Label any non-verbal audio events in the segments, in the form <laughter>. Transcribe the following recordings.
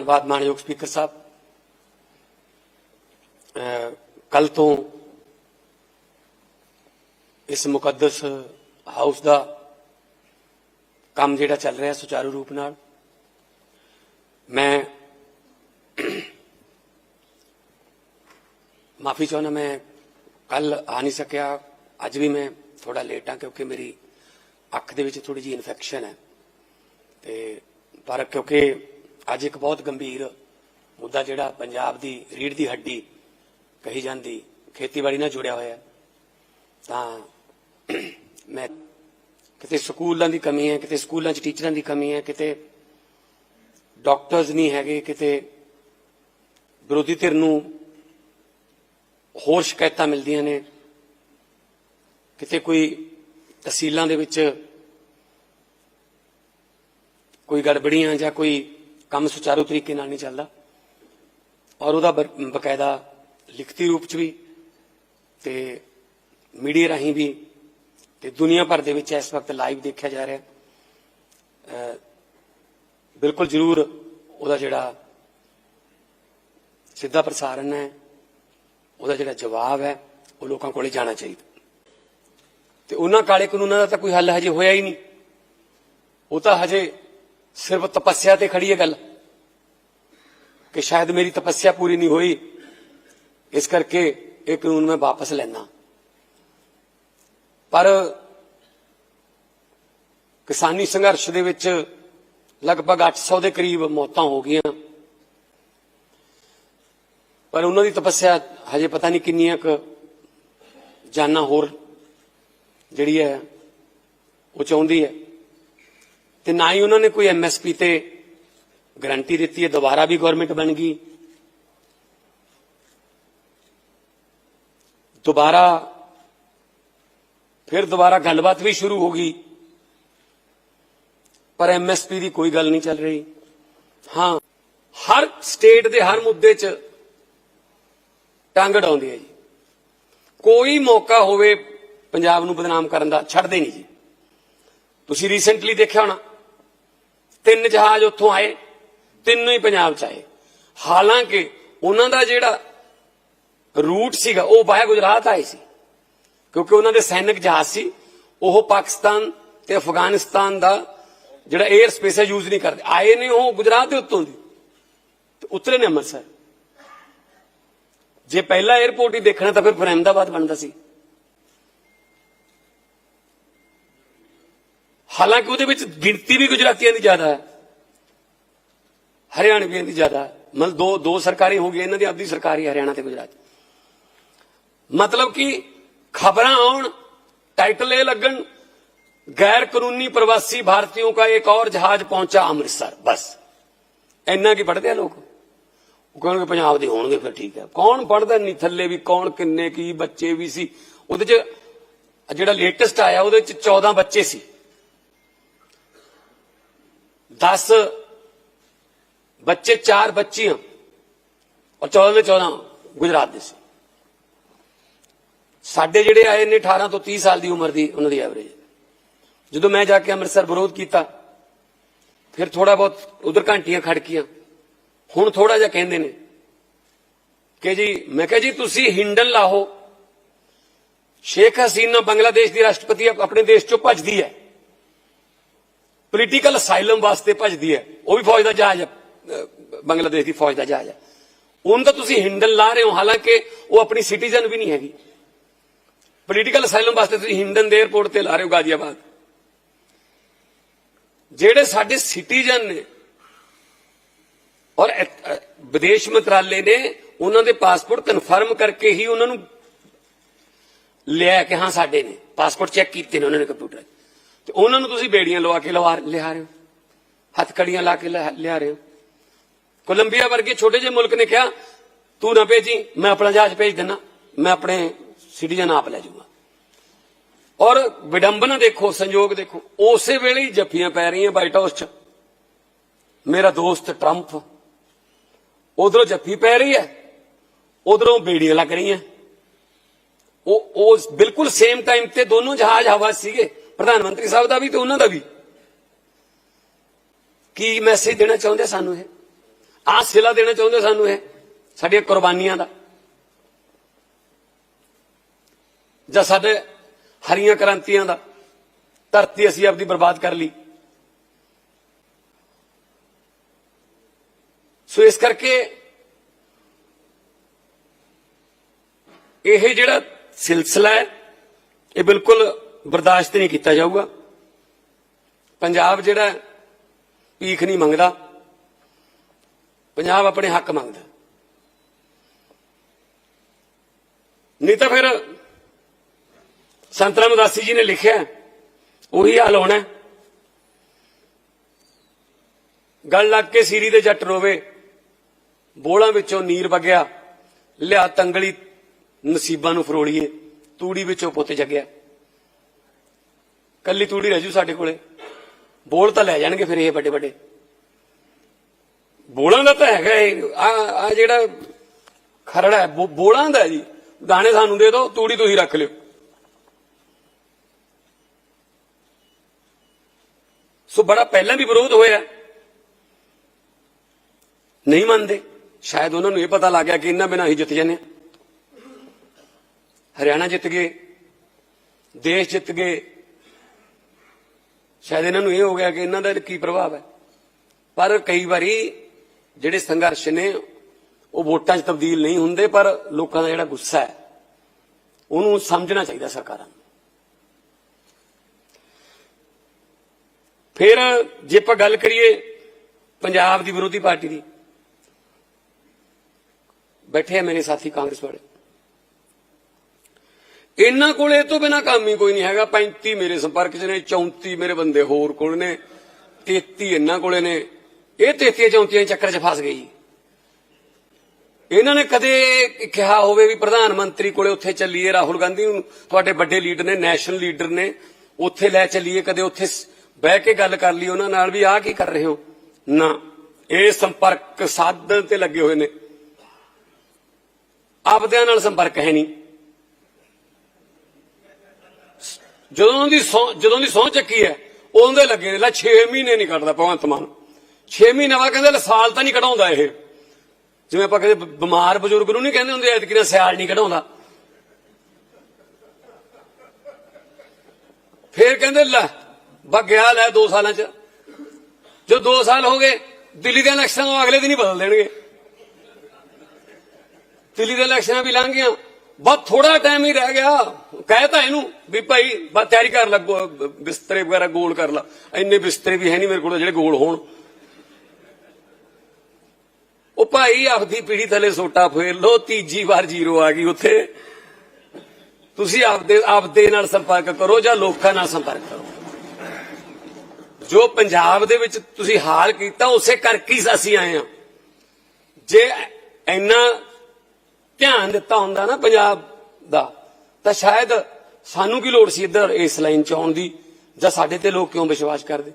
ਧੰਨਵਾਦ ਮਾਨਯੋਗ ਸਪੀਕਰ ਸਾਹਿਬ। ਕੱਲ ਤੋਂ ਇਸ ਮੁਕੱਦਸ ਹਾਊਸ ਦਾ ਕੰਮ ਜਿਹੜਾ ਚੱਲ ਰਿਹਾ ਸੁਚਾਰੂ ਰੂਪ ਨਾਲ, ਮੈਂ ਮਾਫੀ ਚਾਹੁੰਦਾ ਮੈਂ ਕੱਲ ਆ ਨਹੀਂ ਸਕਿਆ, ਅੱਜ ਵੀ ਮੈਂ ਥੋੜਾ ਲੇਟ ਆ ਕਿਉਂਕਿ ਮੇਰੀ ਅੱਖ ਦੇ ਵਿੱਚ ਥੋੜੀ ਜਿਹੀ ਇਨਫੈਕਸ਼ਨ ਹੈ। ਤੇ ਪਰ ਕਿਉਂਕਿ ਅੱਜ ਇੱਕ ਬਹੁਤ ਗੰਭੀਰ ਮੁੱਦਾ ਜਿਹੜਾ ਪੰਜਾਬ ਦੀ ਰੀੜ ਦੀ ਹੱਡੀ ਕਹੀ ਜਾਂਦੀ, ਖੇਤੀਬਾੜੀ ਨਾਲ ਜੁੜਿਆ ਹੋਇਆ ਤਾਂ <clears throat> ਮੈਂ ਕਿਤੇ ਸਕੂਲਾਂ ਦੀ ਕਮੀ ਹੈ, ਕਿਤੇ ਸਕੂਲਾਂ 'ਚ ਟੀਚਰਾਂ ਦੀ ਕਮੀ ਹੈ, ਕਿਤੇ ਡਾਕਟਰਸ ਨਹੀਂ ਹੈਗੇ, ਕਿਤੇ ਵਿਰੋਧੀ ਧਿਰ ਨੂੰ ਹੋਰ ਸ਼ਿਕਾਇਤਾਂ ਮਿਲਦੀਆਂ ਨੇ, ਕਿਤੇ ਕੋਈ ਤਹਿਸੀਲਾਂ ਦੇ ਵਿੱਚ ਕੋਈ ਗੜਬੜੀਆਂ ਜਾਂ ਕੋਈ ਕੰਮ ਸੁਚਾਰੂ ਤਰੀਕੇ ਨਾਲ ਨਹੀਂ ਚੱਲਦਾ। ਔਰ ਉਹਦਾ ਬਰ- ਬਕਾਇਦਾ ਲਿਖਤੀ ਰੂਪ ਚ ਵੀ ਤੇ ਮੀਡੀਆ ਰਾਹੀਂ ਵੀ ਤੇ ਦੁਨੀਆ ਭਰ ਦੇ ਵਿੱਚ ਇਸ ਵਕਤ ਲਾਈਵ ਦੇਖਿਆ ਜਾ ਰਿਹਾ। ਬਿਲਕੁਲ ਜ਼ਰੂਰ ਉਹਦਾ ਜਿਹੜਾ ਸਿੱਧਾ ਪ੍ਰਸਾਰਣ ਹੈ, ਉਹਦਾ ਜਿਹੜਾ ਜਵਾਬ ਹੈ, ਉਹ ਲੋਕਾਂ ਕੋਲੇ ਜਾਣਾ ਚਾਹੀਦਾ। ਤੇ ਉਹਨਾਂ ਕਾਲੇ ਕਾਨੂੰਨਾਂ ਦਾ ਤਾਂ ਕੋਈ ਹੱਲ ਹਜੇ ਹੋਇਆ ਹੀ ਨਹੀਂ। ਉਹ ਤਾਂ ਹਜੇ ਸਿਰਫ ਤਪੱਸਿਆ ਤੇ ਖੜੀ ਹੈ ਗੱਲ। ਕਿ ਸ਼ਾਇਦ ਮੇਰੀ ਤਪੱਸਿਆ ਪੂਰੀ ਨਹੀਂ ਹੋਈ। ਇਸ ਕਰਕੇ ਇਹ ਕਾਨੂੰਨ ਮੈਂ ਵਾਪਸ ਲੈਣਾ ਪਰ ਕਿਸਾਨੀ ਸੰਘਰਸ਼ ਦੇ ਵਿੱਚ ਲਗਭਗ 800 ਦੇ ਕਰੀਬ ਮੌਤਾਂ ਹੋ ਗਈਆਂ। ਪਰ ਉਹਨਾਂ ਦੀ ਤਪੱਸਿਆ ਹਜੇ ਪਤਾ ਨਹੀਂ ਕਿੰਨੀਆਂ ਕੁ ਜਾਨਾਂ ਹੋਰ ਜਿਹੜੀ ਹੈ, ਉਹ ਚਾਹੁੰਦੀ ਹੈ। ਤੇ ਨਾ ਹੀ ਉਹਨਾਂ ਨੇ ਕੋਈ ਐਮਐਸਪੀ ਤੇ ਗਾਰੰਟੀ ਦਿੱਤੀ ਹੈ, ਦੁਬਾਰਾ ਵੀ ਗਵਰਨਮੈਂਟ ਬਣ ਗਈ। ਦੁਬਾਰਾ ਫਿਰ ਦੁਬਾਰਾ ਗੱਲਬਾਤ ਵੀ ਸ਼ੁਰੂ ਹੋ ਗਈ। ਪਰ ਐਮਐਸਪੀ ਦੀ ਕੋਈ ਗੱਲ ਨਹੀਂ ਚੱਲ ਰਹੀ। ਹਾਂ, ਹਰ ਸਟੇਟ ਦੇ ਹਰ ਮੁੱਦੇ 'ਚ ਟਾਂਗ ਅਡਾਉਂਦੀ ਹੈ ਜੀ। ਕੋਈ ਮੌਕਾ ਹੋਵੇ, ਪੰਜਾਬ ਨੂੰ ਬਦਨਾਮ ਕਰਨ ਦਾ, ਛੱਡਦੇ ਨਹੀਂ ਜੀ। ਤੁਸੀਂ ਰੀਸੈਂਟਲੀ ਦੇਖਿਆ ਹੋਣਾ ਤਿੰਨ ਜਹਾਜ਼ ਉੱਥੋਂ ਆਏ, ਤਿੰਨੋਂ ਹੀ ਪੰਜਾਬ ਚ ਆਏ। ਹਾਲਾਂਕਿ ਉਹਨਾਂ ਦਾ ਜਿਹੜਾ ਰੂਟ ਸੀਗਾ, ਉਹ ਬਾਹਰ ਗੁਜਰਾਤ ਆਏ ਸੀ। ਕਿਉਂਕਿ ਉਹਨਾਂ ਦੇ ਸੈਨਿਕ ਜਹਾਜ਼ ਸੀ, ਉਹ ਪਾਕਿਸਤਾਨ ਤੇ ਅਫਗਾਨਿਸਤਾਨ ਦਾ ਜਿਹੜਾ 에ਅਰ ਸਪੇਸ ਹੈ ਯੂਜ਼ ਨਹੀਂ ਕਰਦੇ। ਆਏ ਨੇ ਉਹ ਗੁਜਰਾਤ ਦੇ ਉੱਤੋਂ ਦੀ। ਤੇ ਉਤਰੇ ਨੇ ਅੰਮ੍ਰਿਤਸਰ। ਜੇ ਪਹਿਲਾ 에ਅਰਪੋਰਟ ਹੀ ਦੇਖਣਾ ਤਾਂ ਫਿਰ ਫਿਰ ਅਹਿਮਦਾਬਾਦ ਬਣਦਾ ਸੀ। ਹਾਲਾਂਕਿ ਉਹਦੇ ਵਿੱਚ ਗਿਣਤੀ ਵੀ ਗੁਜਰਾਤੀਆਂ ਦੀ ਜ਼ਿਆਦਾ ਹੈ, ਹਰਿਆਣਵੀਆਂ ਦੀ ਜ਼ਿਆਦਾ ਮਤਲਬ ਦੋ ਦੋ ਸਰਕਾਰੀ ਹੋ ਗਈ ਇਹਨਾਂ ਦੀ ਅੱਧੀ ਸਰਕਾਰੀ ਹਰਿਆਣਾ ਤੇ ਗੁਜਰਾਤ। ਮਤਲਬ ਕਿ ਖਬਰਾਂ ਆਉਣ, ਟਾਈਟਲ ਇਹ ਲੱਗਣ ਗੈਰ ਕਾਨੂੰਨੀ ਪ੍ਰਵਾਸੀ ਭਾਰਤੀਆਂ ਦਾ ਇੱਕ ਹੋਰ ਜਹਾਜ਼ ਪਹੁੰਚਾ ਅੰਮ੍ਰਿਤਸਰ, ਬਸ। ਇੰਨਾ ਕੀ ਪੜਦੇ ਆ ਲੋਕ? ਉਹ ਕਹਿੰਦੇ ਪੰਜਾਬ ਦੇ ਹੋਣਗੇ, ਫਿਰ ਠੀਕ ਹੈ। ਕੌਣ ਪੜਦਾ ਨਹੀਂ ਥੱਲੇ ਵੀ, ਕੌਣ ਕਿੰਨੇ ਕੀ ਬੱਚੇ ਵੀ ਸੀ। ਉਹਦੇ ਚ ਜਿਹੜਾ ਲੇਟੈਸਟ ਆਇਆ, ਉਹਦੇ ਚ 14 ਬੱਚੇ ਸੀ। 10 ਬੱਚੇ 4 ਬੱਚੀਆਂ ਔਰ 14 ਦੇ 14 ਗੁਜਰਾਤ ਦੇ ਸੀ। ਸਾਡੇ ਜਿਹੜੇ ਆਏ ਨੇ 18 ਤੋਂ 30 ਸਾਲ ਦੀ ਉਮਰ ਦੀ, ਉਹਨਾਂ ਦੀ ਐਵਰੇਜ ਜਦੋਂ ਮੈਂ ਜਾ ਕੇ ਅੰਮ੍ਰਿਤਸਰ ਵਿਰੋਧ ਕੀਤਾ, ਫਿਰ ਥੋੜਾ ਬਹੁਤ ਉਧਰ ਘੰਟੀਆਂ ਖੜਕੀਆਂ ਹੁਣ ਥੋੜਾ ਜਿਹਾ ਕਹਿੰਦੇ ਨੇ ਕਿ ਜੀ, ਮੈਂ ਕਿਹਾ ਜੀ, ਤੁਸੀਂ ਹਿੰਡਨ ਲਾਹੋ। ਸ਼ੇਖ ਹਸੀਨਾ ਬੰਗਲਾਦੇਸ਼ ਦੀ ਰਾਸ਼ਟਰਪਤੀ ਆਪਣੇ ਦੇਸ਼ ਚੋਂ ਭੱਜਦੀ ਹੈ। ਪੋਲੀਟੀਕਲ ਅਸਾਈਲਮ ਵਾਸਤੇ ਭੱਜਦੀ ਹੈ। ਉਹ ਵੀ ਫੌਜ ਦਾ ਜਹਾਜ਼ ਹੈ। ਬੰਗਲਾਦੇਸ਼ ਦੀ ਫੌਜ ਦਾ ਜਹਾਜ਼ ਹੈ। ਉਹਨੂੰ ਤਾਂ ਤੁਸੀਂ ਹਿੰਡਨ ਲਾ ਰਹੇ ਹੋ। ਹਾਲਾਂਕਿ ਉਹ ਆਪਣੀ ਸਿਟੀਜ਼ਨ ਵੀ ਨਹੀਂ ਹੈਗੀ। ਪੋਲੀਟੀਕਲ ਅਸਾਈਲਮ ਵਾਸਤੇ ਤੁਸੀਂ ਹਿੰਡਨ ਦੇ 에ਅਰਪੋਰਟ ਤੇ ਲਾ ਰਹੇ ਹੋ ਗਾਜ਼ੀਆਬਾਦ। ਜਿਹੜੇ ਸਾਡੇ ਸਿਟੀਜ਼ਨ ਨੇ ਔਰ ਵਿਦੇਸ਼ ਮੰਤਰਾਲੇ ਨੇ ਉਹਨਾਂ ਦੇ ਪਾਸਪੋਰਟ ਕਨਫਰਮ ਕਰਕੇ ਹੀ ਉਹਨਾਂ ਨੂੰ ਲਿਆ ਕਿ ਹਾਂ, ਸਾਡੇ ਨੇ। ਪਾਸਪੋਰਟ ਚੈੱਕ ਕੀਤੇ ਨੇ ਉਹਨਾਂ ਨੇ ਕੰਪਿਊਟਰ ਤੇ ਉਹਨਾਂ ਨੂੰ ਤੁਸੀਂ ਬੇੜੀਆਂ ਲਵਾ ਕੇ ਲਵਾ ਲਿਆ ਰਹੇ ਹੋ। ਹੱਥ ਕੜੀਆਂ ਲਾ ਕੇ ਲਿਆ ਰਹੇ ਹੋ। ਕੋਲੰਬੀਆ ਵਰਗੇ ਛੋਟੇ ਜਿਹੇ ਮੁਲਕ ਨੇ ਕਿਹਾ, ਤੂੰ ਨਾ ਭੇਜੀ, ਮੈਂ ਆਪਣਾ ਜਹਾਜ਼ ਭੇਜ ਦਿੰਨਾ। ਮੈਂ ਆਪਣੇ ਸਿਟੀਜ਼ਨ ਆਪ ਲੈ ਜਾਊਂਗਾ। ਔਰ ਵਿਡੰਬਨਾ ਦੇਖੋ, ਸੰਯੋਗ ਦੇਖੋ। ਉਸੇ ਵੇਲੇ ਹੀ ਜੱਫੀਆਂ ਪੈ ਰਹੀਆਂ ਵਾਈਟ ਹਾਊਸ 'ਚ। ਮੇਰਾ ਦੋਸਤ ਟਰੰਪ, ਉਧਰੋਂ ਜੱਫੀ ਪੈ ਰਹੀ ਹੈ, ਉਧਰੋਂ ਬੇੜੀਆਂ ਲੱਗ ਰਹੀਆਂ। ਉਹ ਉਹ ਬਿਲਕੁਲ ਸੇਮ ਟਾਈਮ ਤੇ ਦੋਨੋਂ ਜਹਾਜ਼ ਹਵਾ ਸੀਗੇ। ਪ੍ਰਧਾਨ ਮੰਤਰੀ ਸਾਹਿਬ ਦਾ ਵੀ ਤੇ ਉਹਨਾਂ ਦਾ ਵੀ। ਕੀ ਮੈਸੇਜ ਦੇਣਾ ਚਾਹੁੰਦੇ ਸਾਨੂੰ ਇਹ? ਆਹ ਸਿਲਾ ਦੇਣਾ ਚਾਹੁੰਦੇ ਸਾਨੂੰ ਇਹ, ਸਾਡੀਆਂ ਕੁਰਬਾਨੀਆਂ ਦਾ। ਜਾਂ ਸਾਡੇ ਹਰੀਆਂ ਕ੍ਰਾਂਤੀਆਂ ਦਾ। ਧਰਤੀ ਅਸੀਂ ਆਪਦੀ ਬਰਬਾਦ ਕਰ ਲਈ। ਸੋ ਇਸ ਕਰਕੇ ਇਹ ਜਿਹੜਾ ਸਿਲਸਿਲਾ ਹੈ, ਇਹ ਬਿਲਕੁਲ ਬਰਦਾਸ਼ਤ ਨਹੀਂ ਕੀਤਾ ਜਾਊਗਾ। ਪੰਜਾਬ ਜਿਹੜਾ ਭੀਖ ਨਹੀਂ ਮੰਗਦਾ। ਪੰਜਾਬ ਆਪਣੇ ਹੱਕ ਮੰਗਦਾ। ਨਹੀਂ ਤਾਂ ਫਿਰ ਸੰਤ ਰਾਮਦਾਸੀ ਜੀ ਨੇ ਲਿਖਿਆ ਉਹੀ ਹਾਲ ਹੋਣਾ ਗੱਲ ਲੱਗ ਕੇ ਸੀਰੀ ਦੇ ਜੱਟ ਰੋਵੇ, ਬੋਲਾਂ ਵਿੱਚੋਂ ਨੀਰ ਵਗਿਆ, ਲਿਆ ਤੰਗਲੀ ਨਸੀਬਾਂ ਨੂੰ ਫਰੋਲੀਏ, ਤੂੜੀ ਵਿੱਚੋਂ ਪੁੱਤ ਜਗਿਆ। ਕੱਲੀ ਤੂੜੀ ਰਹਿ ਜੂ ਸਾਡੇ ਕੋਲੇ। ਬੋਲ ਤਾਂ ਲੈ ਜਾਣਗੇ ਫਿਰ ਇਹ ਵੱਡੇ ਵੱਡੇ ਬੋਲਾਂ ਦਾ ਤਾਂ ਹੈਗਾ ਆ ਆ ਜਿਹੜਾ ਖਰੜਾ ਹੈ, ਬੋ- ਬੋਲਾਂ ਦਾ ਜੀ। ਦਾਣੇ ਸਾਨੂੰ ਦੇ ਦਿਓ ਤੂੜੀ ਤੁਸੀਂ ਰੱਖ ਲਿਓ। ਸੋ ਬੜਾ ਪਹਿਲਾਂ ਵੀ ਵਿਰੋਧ ਹੋਇਆ। ਨਹੀਂ ਮੰਨਦੇ। ਸ਼ਾਇਦ ਉਹਨਾਂ ਨੂੰ ਇਹ ਪਤਾ ਲੱਗ ਗਿਆ ਕਿ ਇਹਨਾਂ ਬਿਨਾਂ ਹੀ ਜਿੱਤ ਜਾਂਦੇ ਹਾਂ। ਹਰਿਆਣਾ ਜਿੱਤ ਗਏ। ਦੇਸ਼ ਜਿੱਤ ਗਏ। ਸ਼ਾਇਦ ਇਹਨਾਂ ਨੂੰ ਇਹ ਹੋ ਗਿਆ ਕਿ ਇਹਨਾਂ ਦਾ ਕੀ ਪ੍ਰਭਾਵ ਹੈ। ਪਰ ਕਈ ਵਾਰੀ ਜਿਹੜੇ ਸੰਘਰਸ਼ ਨੇ, ਉਹ ਵੋਟਾਂ 'ਚ ਤਬਦੀਲ ਨਹੀਂ ਹੁੰਦੇ, ਪਰ ਲੋਕਾਂ ਦਾ ਜਿਹੜਾ ਗੁੱਸਾ ਹੈ, ਉਹਨੂੰ ਸਮਝਣਾ ਚਾਹੀਦਾ ਸਰਕਾਰਾਂ ਨੂੰ। ਫਿਰ ਜੇ ਆਪਾਂ ਗੱਲ ਕਰੀਏ ਪੰਜਾਬ ਦੀ ਵਿਰੋਧੀ ਪਾਰਟੀ ਦੀ, ਬੈਠੇ ਆ ਮੇਰੇ ਸਾਥੀ ਕਾਂਗਰਸ ਵਾਲੇ। ਇਹਨਾਂ ਕੋਲ ਇਹ ਤੋਂ ਬਿਨਾ ਕੰਮ ਹੀ ਕੋਈ ਨਹੀਂ ਹੈਗਾ। 35 ਮੇਰੇ ਸੰਪਰਕ 'ਚ ਨੇ 34 ਮੇਰੇ ਬੰਦੇ ਹੋਰ ਕੋਲ ਨੇ 33 ਇਹਨਾਂ ਕੋਲੇ ਨੇ। ਇਹ 33 34 ਚੱਕਰ 'ਚ ਫਸ ਗਈ ਇਹਨਾਂ ਨੇ ਕਦੇ ਕਿਹਾ ਹੋਵੇ ਵੀ ਪ੍ਰਧਾਨ ਮੰਤਰੀ ਕੋਲੇ ਉੱਥੇ ਚੱਲੀਏ, ਰਾਹੁਲ ਗਾਂਧੀ ਨੂੰ ਤੁਹਾਡੇ ਵੱਡੇ ਲੀਡਰ ਨੇ, ਨੈਸ਼ਨਲ ਲੀਡਰ ਨੇ। ਉੱਥੇ ਲੈ ਚੱਲੀਏ, ਕਦੇ ਉੱਥੇ ਬਹਿ ਕੇ ਗੱਲ ਕਰ ਲਈ ਉਹਨਾਂ ਨਾਲ ਵੀ ਆਹ ਕੀ ਕਰ ਰਹੇ ਹੋ? ਨਾ। ਇਹ ਸੰਪਰਕ ਸਾਧਨ ਤੇ ਲੱਗੇ ਹੋਏ ਨੇ। ਆਪਦਿਆਂ ਨਾਲ ਸੰਪਰਕ ਹੈ ਨਹੀਂ। ਜਦੋਂ ਦੀ ਸਹੁੰ- ਜਦੋਂ ਦੀ ਸਹੁੰ ਚੱਕੀ ਹੈ ਉਦੋਂ ਦੇ ਲੱਗੇ ਨੇ, ਲੈ 6 ਮਹੀਨੇ ਨਹੀਂ ਕੱਢਦਾ ਭਗਵੰਤ ਮਾਨ। 6 ਮਹੀਨੇ ਬਾਅਦ ਕਹਿੰਦੇ ਲੈ ਸਾਲ ਤਾਂ ਨਹੀਂ ਕਢਾਉਂਦਾ ਇਹ। ਜਿਵੇਂ ਆਪਾਂ ਕਹਿੰਦੇ ਬਿਮਾਰ ਬਜ਼ੁਰਗ ਨੂੰ ਨਹੀਂ ਕਹਿੰਦੇ ਹੁੰਦੇ, ਐਤਕੀ ਨਾ ਸਿਆਲ ਨਹੀਂ ਕਢਾਉਂਦਾ। ਫੇਰ ਕਹਿੰਦੇ ਲੈ ਬਗਿਆ ਲੈ 2 ਸਾਲਾਂ ਚ। ਜੋ 2 ਸਾਲ ਹੋ ਗਏ, ਦਿੱਲੀ ਦੇ ਇਲੈਕਸ਼ਨ ਨੂੰ ਅਗਲੇ ਦਿਨ ਹੀ ਬਦਲ ਦੇਣਗੇ। ਦਿੱਲੀ ਦੇ ਇਲੈਕਸ਼ਨਾਂ ਵੀ ਲੰਘ ਗਈਆਂ। ਬਸ ਥੋੜਾ ਟਾਈਮ ਹੀ ਰਹਿ ਗਿਆ। ਕਹਿਤਾ ਇਹਨੂੰ ਵੀ ਭਾਈ ਬਸ ਤਿਆਰੀ ਕਰ ਲੱਗੋ ਬਿਸਤਰੇ ਵਗੈਰਾ ਗੋਲ ਕਰ ਲਾ। ਇੰਨੇ ਬਿਸਤਰੇ ਵੀ ਹੈ ਨਹੀਂ ਮੇਰੇ ਕੋਲ ਜਿਹੜੇ ਗੋਲ ਹੋਣ। ਉਹ ਭਾਈ ਆਪਦੀ ਪੀੜੀ ਥੱਲੇ ਸੋਟਾ ਫੇਰ ਲੋ ਤੀਜੀ ਵਾਰ ਜ਼ੀਰੋ ਆ ਗਈ ਉੱਥੇ। ਤੁਸੀਂ ਆਪਦੇ ਆਪਦੇ ਨਾਲ ਸੰਪਰਕ ਕਰੋ ਜਾਂ ਲੋਕਾਂ ਨਾਲ ਸੰਪਰਕ ਕਰੋ। ਜੋ ਪੰਜਾਬ ਦੇ ਵਿੱਚ ਤੁਸੀਂ ਹਾਲ ਕੀਤਾ, ਉਸੇ ਕਰਕੇ ਹੀ ਅਸੀਂ ਆਏ ਹਾਂ। ਜੇ ਇੰਨਾ ਧਿਆਨ ਦਿੱਤਾ ਹੁੰਦਾ ਨਾ ਪੰਜਾਬ ਦਾ, ਤਾਂ ਸ਼ਾਇਦ ਸਾਨੂੰ ਕੀ ਲੋੜ ਸੀ ਇੱਧਰ ਇਸ ਲਾਈਨ ਚ ਆਉਣ ਦੀ? ਜਾਂ ਸਾਡੇ ਤੇ ਲੋਕ ਕਿਉਂ ਵਿਸ਼ਵਾਸ ਕਰਦੇ?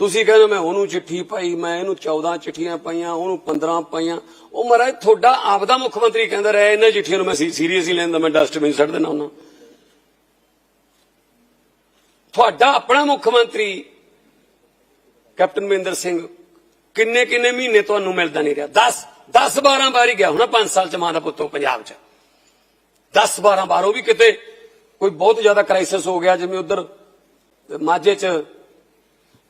ਤੁਸੀਂ ਕਹਿੰਦੇ ਮੈਂ ਉਹਨੂੰ ਚਿੱਠੀ ਪਾਈ, ਮੈਂ ਇਹਨੂੰ 14 ਚਿੱਠੀਆਂ ਪਾਈਆਂ, ਉਹਨੂੰ 15 ਪਾਈਆਂ। ਉਹ ਮਹਾਰਾਜ, ਤੁਹਾਡਾ ਆਪਦਾ ਮੁੱਖ ਮੰਤਰੀ ਕਹਿੰਦਾ ਰਿਹਾ, ਇਹਨਾਂ ਚਿੱਠੀਆਂ ਨੂੰ ਮੈਂ ਸੀਰੀਅਸਲੀ ਲੈਂਦਾ ਮੈਂ ਡਸਟਬਿਨ ਸੱਟ ਦੇਣਾ ਉਹਨਾਂ ਤੁਹਾਡਾ ਆਪਣਾ ਮੁੱਖ ਮੰਤਰੀ, ਕੈਪਟਨ ਮਹਿੰਦਰ ਸਿੰਘ ਕਿੰਨੇ ਕਿੰਨੇ ਮਹੀਨੇ ਤੁਹਾਨੂੰ ਮਿਲਦਾ ਨਹੀਂ ਰਿਹਾ? 10 ਦਸ 12 ਵਾਰੀ ਗਿਆ ਹੋਣਾ 5 ਸਾਲ ਚ ਮਾਂ ਦਾ ਪੁੱਤ ਉਹ ਪੰਜਾਬ ਚ। ਦਸ 12 ਵਾਰ ਉਹ ਵੀ ਕਿਤੇ ਕੋਈ ਬਹੁਤ ਜ਼ਿਆਦਾ ਕ੍ਰਾਈਸਿਸ ਹੋ ਗਿਆ, ਜਿਵੇਂ ਉਧਰ ਮਾਝੇ ਚ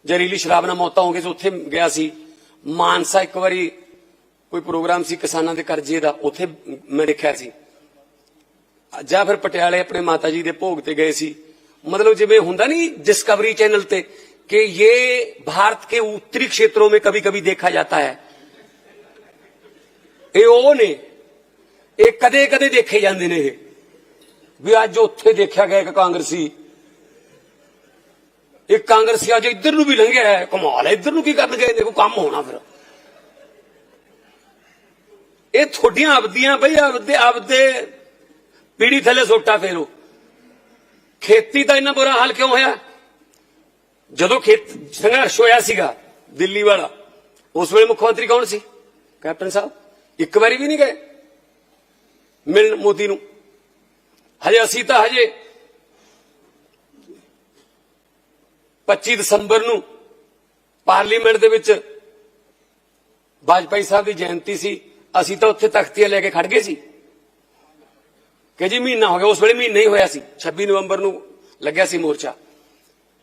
ਜ਼ਹਿਰੀਲੀ ਸ਼ਰਾਬ ਨਾਲ ਮੌਤਾਂ ਹੋ ਗਈਆਂ ਸੀ, ਉੱਥੇ ਗਿਆ ਸੀ। ਮਾਨਸਾ ਇੱਕ ਵਾਰੀ ਕੋਈ ਪ੍ਰੋਗਰਾਮ ਸੀ ਕਿਸਾਨਾਂ ਦੇ ਕਰਜ਼ੇ ਦਾ, ਉੱਥੇ ਮੈਂ ਦੇਖਿਆ ਸੀ। ਜਾਂ ਫਿਰ ਪਟਿਆਲੇ ਆਪਣੇ ਮਾਤਾ ਜੀ ਦੇ ਭੋਗ ਤੇ ਗਏ ਸੀ। ਮਤਲਬ ਜਿਵੇਂ ਹੁੰਦਾ नहीं ਡਿਸਕਵਰੀ ਚੈਨਲ ਤੇ ਕਿ ये ਭਾਰਤ के ਉੱਤਰੀ क्षेत्रों में कभी कभी देखा जाता है ਇਹ ਉਹ ਨੇ। ਇਹ ਕਦੇ ਕਦੇ ਦੇਖੇ ਜਾਂਦੇ ਨੇ ਇਹ। ਵੀ ਅੱਜ ਉੱਥੇ ਦੇਖਿਆ ਗਿਆ ਇੱਕ ਕਾਂਗਰਸੀ। ਇੱਕ ਕਾਂਗਰਸੀ ਅੱਜ ਇੱਧਰ ਨੂੰ ਵੀ ਲੰਘਿਆ ਹੈ। ਕਮਾਲ ਹੈ, ਇੱਧਰ ਨੂੰ ਕੀ ਕਰਨ ਗਏ ਨੇ? ਕੋਈ ਕੰਮ ਹੋਣਾ ਫਿਰ। ਇਹ ਤੁਹਾਡੀਆਂ ਆਪਦੀਆਂ ਬਈ, ਆਪਦੇ ਆਪਦੇ ਪੀੜੀ ਥੱਲੇ ਸੋਟਾ ਫੇਰੋ। ਖੇਤੀ ਦਾ ਇੰਨਾ ਬੁਰਾ ਹਾਲ ਕਿਉਂ ਹੋਇਆ? ਜਦੋਂ ਖੇਤ ਸੰਘਰਸ਼ ਹੋਇਆ ਸੀਗਾ, ਦਿੱਲੀ ਵਾਲਾ, ਉਸ ਵੇਲੇ ਮੁੱਖ ਮੰਤਰੀ ਕੌਣ ਸੀ? ਕੈਪਟਨ ਸਾਹਿਬ? ਇੱਕ ਵਾਰੀ ਵੀ ਨਹੀਂ ਗਏ। ਮਿਲਣ ਮੋਦੀ ਨੂੰ। ਹਜੇ ਅਸੀਂ ਤਾਂ ਹਜੇ 25 ਦਸੰਬਰ ਨੂੰ ਪਾਰਲੀਮੈਂਟ ਦੇ ਵਿੱਚ ਵਾਜਪਾਈ ਸਾਹਿਬ ਦੀ ਜਯੰਤੀ ਸੀ। ਅਸੀਂ ਤਾਂ ਉੱਥੇ ਤਖਤੀਆਂ ਲੈ ਕੇ ਖੜ ਗਏ ਸੀ। ਕਿ ਜੀ ਮਹੀਨਾ ਹੋ ਗਿਆ, ਉਸ ਵੇਲੇ ਮਹੀਨਾ ਹੀ ਹੋਇਆ ਸੀ। 26 ਨਵੰਬਰ ਨੂੰ ਲੱਗਿਆ ਸੀ ਮੋਰਚਾ।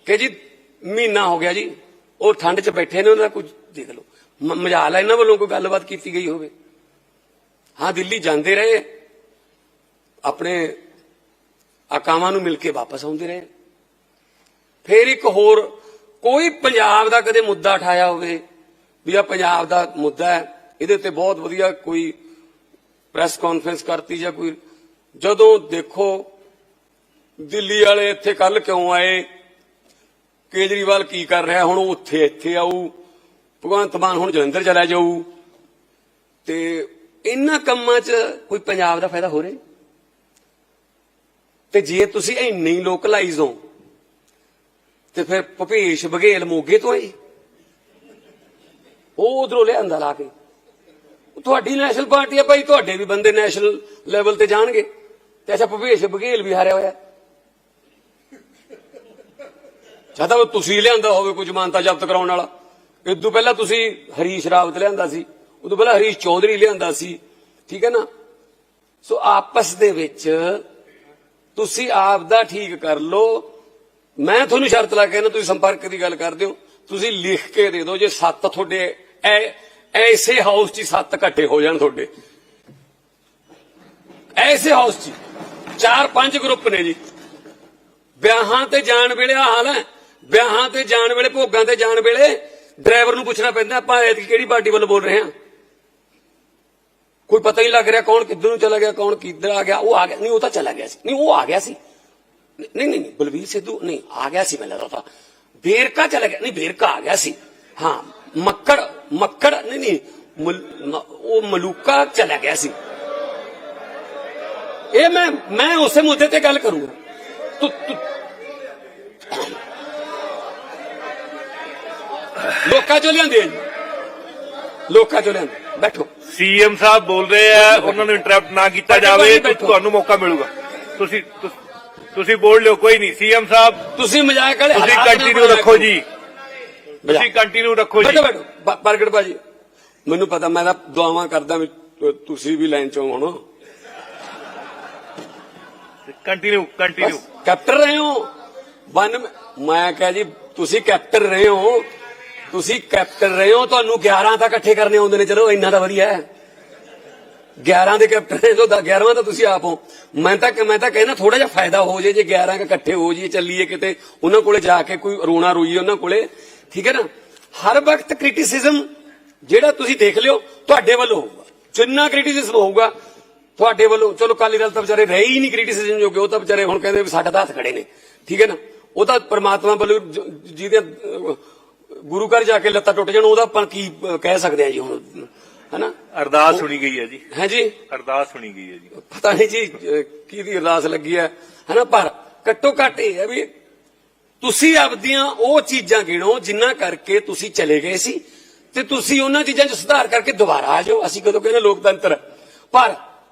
ਕਿ ਜੀ ਮਹੀਨਾ ਹੋ ਗਿਆ ਜੀ। ਉਹ ਠੰਡ 'ਚ ਬੈਠੇ ਨੇ, ਉਹਨਾਂ ਦਾ ਕੁਝ ਦੇਖ ਲਓ। ਮ- ਮਜਾਲ ਹੈ ਇਹਨਾਂ ਵੱਲੋਂ ਕੋਈ ਗੱਲਬਾਤ ਕੀਤੀ ਗਈ ਹੋਵੇ। ਹਾਂ, ਦਿੱਲੀ ਜਾਂਦੇ ਰਹੇ। ਆਪਣੇ ਆਕਾਵਾਂ ਨੂੰ ਮਿਲ ਕੇ ਵਾਪਸ ਆਉਂਦੇ ਰਹੇ। ਫਿਰ ਇੱਕ ਹੋਰ, ਕੋਈ ਪੰਜਾਬ ਦਾ ਕਦੇ ਮੁੱਦਾ ਉਠਾਇਆ ਹੋਵੇ, ਵੀ ਆ ਪੰਜਾਬ ਦਾ ਮੁੱਦਾ ਹੈ, ਇਹਦੇ ਤੇ ਬਹੁਤ ਵਧੀਆ ਕੋਈ ਪ੍ਰੈਸ ਕਾਨਫਰੰਸ ਕਰਤੀ ਜਾਂ ਕੋਈ, ਜਦੋਂ ਦੇਖੋ, ਦਿੱਲੀ ਵਾਲੇ ਇੱਥੇ ਕੱਲ ਕਿਉਂ ਆਏ? ਕੇਜਰੀਵਾਲ ਕੀ ਕਰ ਰਿਹਾ? ਹੁਣ ਉਹ ਉੱਥੇ ਇੱਥੇ ਆਊ। ਭਗਵੰਤ ਮਾਨ ਹੁਣ ਜਲੰਧਰ ਚਲਾ ਜਾਊ। ਤੇ ਇਹਨਾਂ ਕੰਮਾਂ 'ਚ ਕੋਈ ਪੰਜਾਬ ਦਾ ਫਾਇਦਾ ਹੋ ਰਿਹਾ ਤੇ ਜੇ ਤੁਸੀਂ ਇੰਨੇ ਹੀ ਲੋਕਲਾਈਜ਼ ਹੋ, ਤੇ ਫਿਰ ਭਪੇਸ਼ ਬਘੇਲ ਮੋਗੇ ਤੋਂ ਆਈ। ਉਹ ਉਧਰੋਂ ਲਿਆਂਦਾ ਲਾ ਕੇ। ਤੁਹਾਡੀ ਨੈਸ਼ਨਲ ਪਾਰਟੀ ਆ ਭਾਈ, ਤੁਹਾਡੇ ਵੀ ਬੰਦੇ ਨੈਸ਼ਨਲ ਲੈਵਲ ਤੇ ਜਾਣਗੇ। ਤੇ ਅੱਛਾ ਭਪੇਸ਼ ਬਘੇਲ ਵੀ ਹਾਰਿਆ ਹੋਇਆ। ਚਾਹਤਾ ਤੁਸੀਂ ਲਿਆਂਦਾ ਹੋਵੇ ਕੁਝ ਮਾਨਤਾ ਜ਼ਬਤ ਕਰਾਉਣ ਵਾਲਾ। ਇਦੋਂ ਪਹਿਲਾਂ ਤੁਸੀਂ ਹਰੀਸ਼ ਰਾਵਤ ਲਿਆਂਦਾ ਸੀ। ਉਦੋਂ ਪਹਿਲਾਂ ਹਰੀਸ਼ ਚੌਧਰੀ ਲਿਆਂਦਾ ਸੀ, ਠੀਕ ਹੈ ਨਾ? ਸੋ ਆਪਸ ਦੇ ਵਿੱਚ ਤੁਸੀਂ ਆਪ ਦਾ ਠੀਕ ਕਰ ਲਓ। ਮੈਂ ਤੁਹਾਨੂੰ ਸ਼ਰਤ ਲਾ ਕੇ ਨਾ ਤੁਸੀਂ ਸੰਪਰਕ ਦੀ ਗੱਲ ਕਰਦੇ ਹੋ। ਤੁਸੀਂ ਲਿਖ ਕੇ ਦੇ ਦਿਓ, ਜੇ ਸੱਤ ਤੁਹਾਡੇ ਐਸੇ ਹਾਊਸ 'ਚ ਹੀ ਸੱਤ ਇਕੱਠੇ ਹੋ ਜਾਣ ਤੁਹਾਡੇ। ਐਸੇ ਹਾਊਸ 'ਚ ਚਾਰ ਪੰਜ ਗਰੁੱਪ ਨੇ ਜੀ। ਵਿਆਹਾਂ ਤੇ ਜਾਣ ਵੇਲੇ ਆ ਹਾਲ ਹੈ। ਵਿਆਹਾਂ ਤੇ ਜਾਣ ਵੇਲੇ, ਭੋਗਾਂ ਤੇ ਜਾਣ ਵੇਲੇ ਡਰਾਈਵਰ ਨੂੰ ਪੁੱਛਣਾ ਪੈਂਦਾ, ਆਪਾਂ ਕਿਹੜੀ ਪਾਰਟੀ ਵੱਲੋਂ ਬੋਲ ਰਹੇ ਹਾਂ? ਕੋਈ ਪਤਾ ਹੀ ਲੱਗ ਰਿਹਾ ਕੌਣ ਕਿੱਧਰ ਨੂੰ ਚਲਾ ਗਿਆ ਕੌਣ ਕਿੱਧਰ ਆ ਗਿਆ ਉਹ ਆ ਗਿਆ ਨਹੀਂ ਉਹ ਤਾਂ ਚਲਾ ਗਿਆ ਸੀ ਨਹੀਂ ਉਹ ਆ ਗਿਆ ਸੀ ਨਹੀਂ ਨਹੀਂ ਨਹੀਂ, ਬਲਵੀਰ ਸਿੱਧੂ ਨਹੀਂ ਆ ਗਿਆ ਸੀ ਮੈਨੂੰ ਲੱਗਦਾ ਵੇਰਕਾ ਚਲਾ ਗਿਆ ਨਹੀਂ ਵੇਰਕਾ ਆ ਗਿਆ ਸੀ ਹਾਂ ਮੱਕੜ ਮੱਕੜ ਨਹੀਂ ਨਹੀਂ ਮਲ- ਮ- ਉਹ ਮਲੂਕਾ ਚਲਾ ਗਿਆ ਸੀ ਇਹ ਮੈਂ ਮੈਂ ਉਸੇ ਮੁੱਦੇ ਤੇ ਗੱਲ ਕਰੂੰਗਾ ਤੂੰ ਤੂੰ ਲੋਕਾਂ ਚੋਂ ਲਿਆਂਦੇ ਆ ਜੀ ਲੋਕਾਂ ਚੋਂ ਲਿਆਂਦੇ ਬੈਠੋ। ਸੀਐਮ ਸਾਹਿਬ ਬੋਲ ਰਹੇ ਆ ਉਹਨਾਂ ਨੂੰ ਇੰਟਰਰਪਟ ਨਾ ਕੀਤਾ ਜਾਵੇ। ਤੁਹਾਨੂੰ ਮੌਕਾ ਮਿਲੂਗਾ। ਤੁਸੀਂ ਤੁਸ- ਬੋਲ ਲਿਓ ਕੋਈ ਨਹੀਂ। ਸੀਐਮ ਸਾਹਿਬ ਤੁਸੀਂ ਮਜ਼ਾਕ ਵਾਲੇ ਤੁਸੀਂ ਕੰਟੀਨਿਊ ਰੱਖੋ ਜੀ। ਤੁਸੀਂ ਕੰਟੀਨਿਊ ਰੱਖੋ ਜੀ। ਬੈਠੋ ਬੈਠੋ। ਪ- ਪ੍ਰਗਟ ਭਾਜੀ ਮੈਨੂੰ ਪਤਾ ਮੈਂ ਤਾਂ ਦੁਆਵਾਂ ਕਰਦਾ ਤੁਸੀਂ ਵੀ ਲਾਈਨ ਚੋਂ ਹੋਣਾ ਕੰਟੀਨਿਊ ਕੰਟੀਨਿਊ ਕੈਪਟਨ ਰਹੇ ਹੋ। ਵਨ ਮੈਂ ਕਹਾਂ ਜੀ ਤੁਸੀਂ ਕੈਪਟਨ ਰਹੇ ਹੋ। ਤੁਸੀਂ ਕੈਪਟਨ ਰਹੇ ਹੋ, ਤੁਹਾਨੂੰ 11 ਤਾਂ ਇਕੱਠੇ ਕਰਨੇ ਆਉਂਦੇ ਨੇ। ਚਲੋ, ਇੰਨਾ ਤਾਂ ਵਧੀਆ ਹੈ। 11 ਦੇ ਕੈਪਟਨ ਨੇ 11ਵਾਂ ਤਾਂ ਤੁਸੀਂ ਆਪ ਹੋ। ਮੈਂ ਤਾਂ ਮੈਂ ਤਾਂ ਕਹਿੰਦਾ ਥੋੜਾ ਜਿਹਾ ਫਾਇਦਾ ਹੋ ਜੇ ਜੇ 11 ਇਕੱਠੇ ਹੋ ਜੀ ਚੱਲੀਏ ਕਿਤੇ, ਉਹਨਾਂ ਕੋਲੇ ਜਾ ਕੇ ਕੋਈ ਰੋਣਾ ਰੋਈਏ ਉਹਨਾਂ ਕੋਲੇ। ਠੀਕ ਹੈ ਨਾ? ਹਰ ਵਕਤ ਕ੍ਰਿਟਿਸਿਜ਼ਮ ਜਿਹੜਾ ਤੁਸੀਂ ਦੇਖ ਲਿਓ, ਤੁਹਾਡੇ ਵੱਲੋਂ ਹੋਊਗਾ। ਜਿੰਨਾ ਕ੍ਰਿਟਿਸਿਜ਼ਮ ਹੋਊਗਾ, ਤੁਹਾਡੇ ਵੱਲੋਂ। ਚਲੋ ਕਾਲੀ ਦਲ ਤਾਂ ਵਿਚਾਰੇ ਰਹੇ ਹੀ ਨਹੀਂ ਕ੍ਰਿਟਿਸਿਜ਼ਮ ਜੋਗੇ, ਉਹ ਤਾਂ ਵਿਚਾਰੇ ਹੁਣ ਕਹਿੰਦੇ ਵੀ ਸਾਡੇ ਤਾਂ ਹੱਥ ਖੜੇ ਨੇ। ਠੀਕ ਹੈ ਨਾ? ਉਹ ਤਾਂ ਪਰਮਾਤਮਾ ਵੱਲੋਂ ਜਿਹਦੇ ਗੁਰੂ ਘਰ ਜਾ ਕੇ ਲੱਤਾਂ ਟੁੱਟ ਜਾਣ ਉਹਦਾ ਆਪਾਂ ਕੀ ਕਹਿ ਸਕਦੇ ਆ ਜੀ ਹੁਣ? ਹੈਨਾ? ਅਰਦਾਸ ਸੁਣੀ ਗਈ ਹੈ ਜੀ। ਹੈ ਜੀ? ਅਰਦਾਸ ਸੁਣੀ ਗਈ ਹੈ ਜੀ। ਪਤਾ ਨਹੀਂ ਜੀ ਕਿਹਦੀ ਅਰਦਾਸ ਲੱਗੀ ਹੈ। ਹੈਨਾ? ਪਰ ਘੱਟੋ ਘੱਟ ਇਹ ਹੈ ਵੀ ਤੁਸੀਂ ਆਪਦੀਆਂ ਉਹ ਚੀਜ਼ਾਂ ਗਿਣੋ ਜਿੰਨਾ ਕਰਕੇ ਤੁਸੀਂ ਚਲੇ ਗਏ ਸੀ ਤੇ ਤੁਸੀਂ ਉਹਨਾਂ ਚੀਜ਼ਾਂ 'ਚ ਸੁਧਾਰ ਕਰਕੇ ਦੁਬਾਰਾ ਆ ਜਾਓ। ਅਸੀਂ ਕਦੋਂ ਕਹਿੰਦੇ ਲੋਕਤੰਤਰ। ਪਰ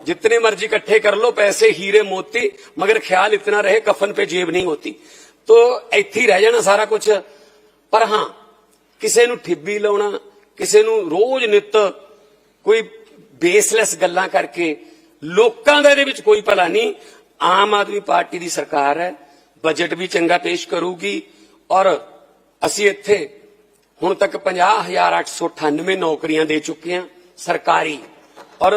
जितने मर्जी इकट्ठे कर लो पैसे हीरे मोती मगर ख्याल इतना रहे कफन पे जेब नहीं होती तो ਇੱਥੇ ਹੀ ਰਹਿ ਜਾਣਾ ਸਾਰਾ ਕੁਝ ਪਰ ਹਾਂ ਕਿਸੇ ਨੂੰ ਠਿੱਬੀ ਲਾਉਣਾ ਕਿਸੇ ਨੂੰ ਰੋਜ਼ ਨਿਤ ਕੋਈ ਬੇਸਲੈਸ ਗੱਲਾਂ ਕਰਕੇ ਲੋਕਾਂ ਦਾ ਇਹਦੇ ਵਿੱਚ ਕੋਈ ਭਲਾ ਨਹੀਂ ਆਮ ਆਦਮੀ ਪਾਰਟੀ ਦੀ ਸਰਕਾਰ ਹੈ ਬਜਟ ਵੀ ਚੰਗਾ ਪੇਸ਼ ਕਰੂਗੀ ਔਰ ਅਸੀਂ ਇੱਥੇ ਹੁਣ ਤੱਕ 50898 ਨੌਕਰੀਆਂ ਦੇ ਚੁੱਕੇ ਹਾਂ ਸਰਕਾਰੀ ਔਰ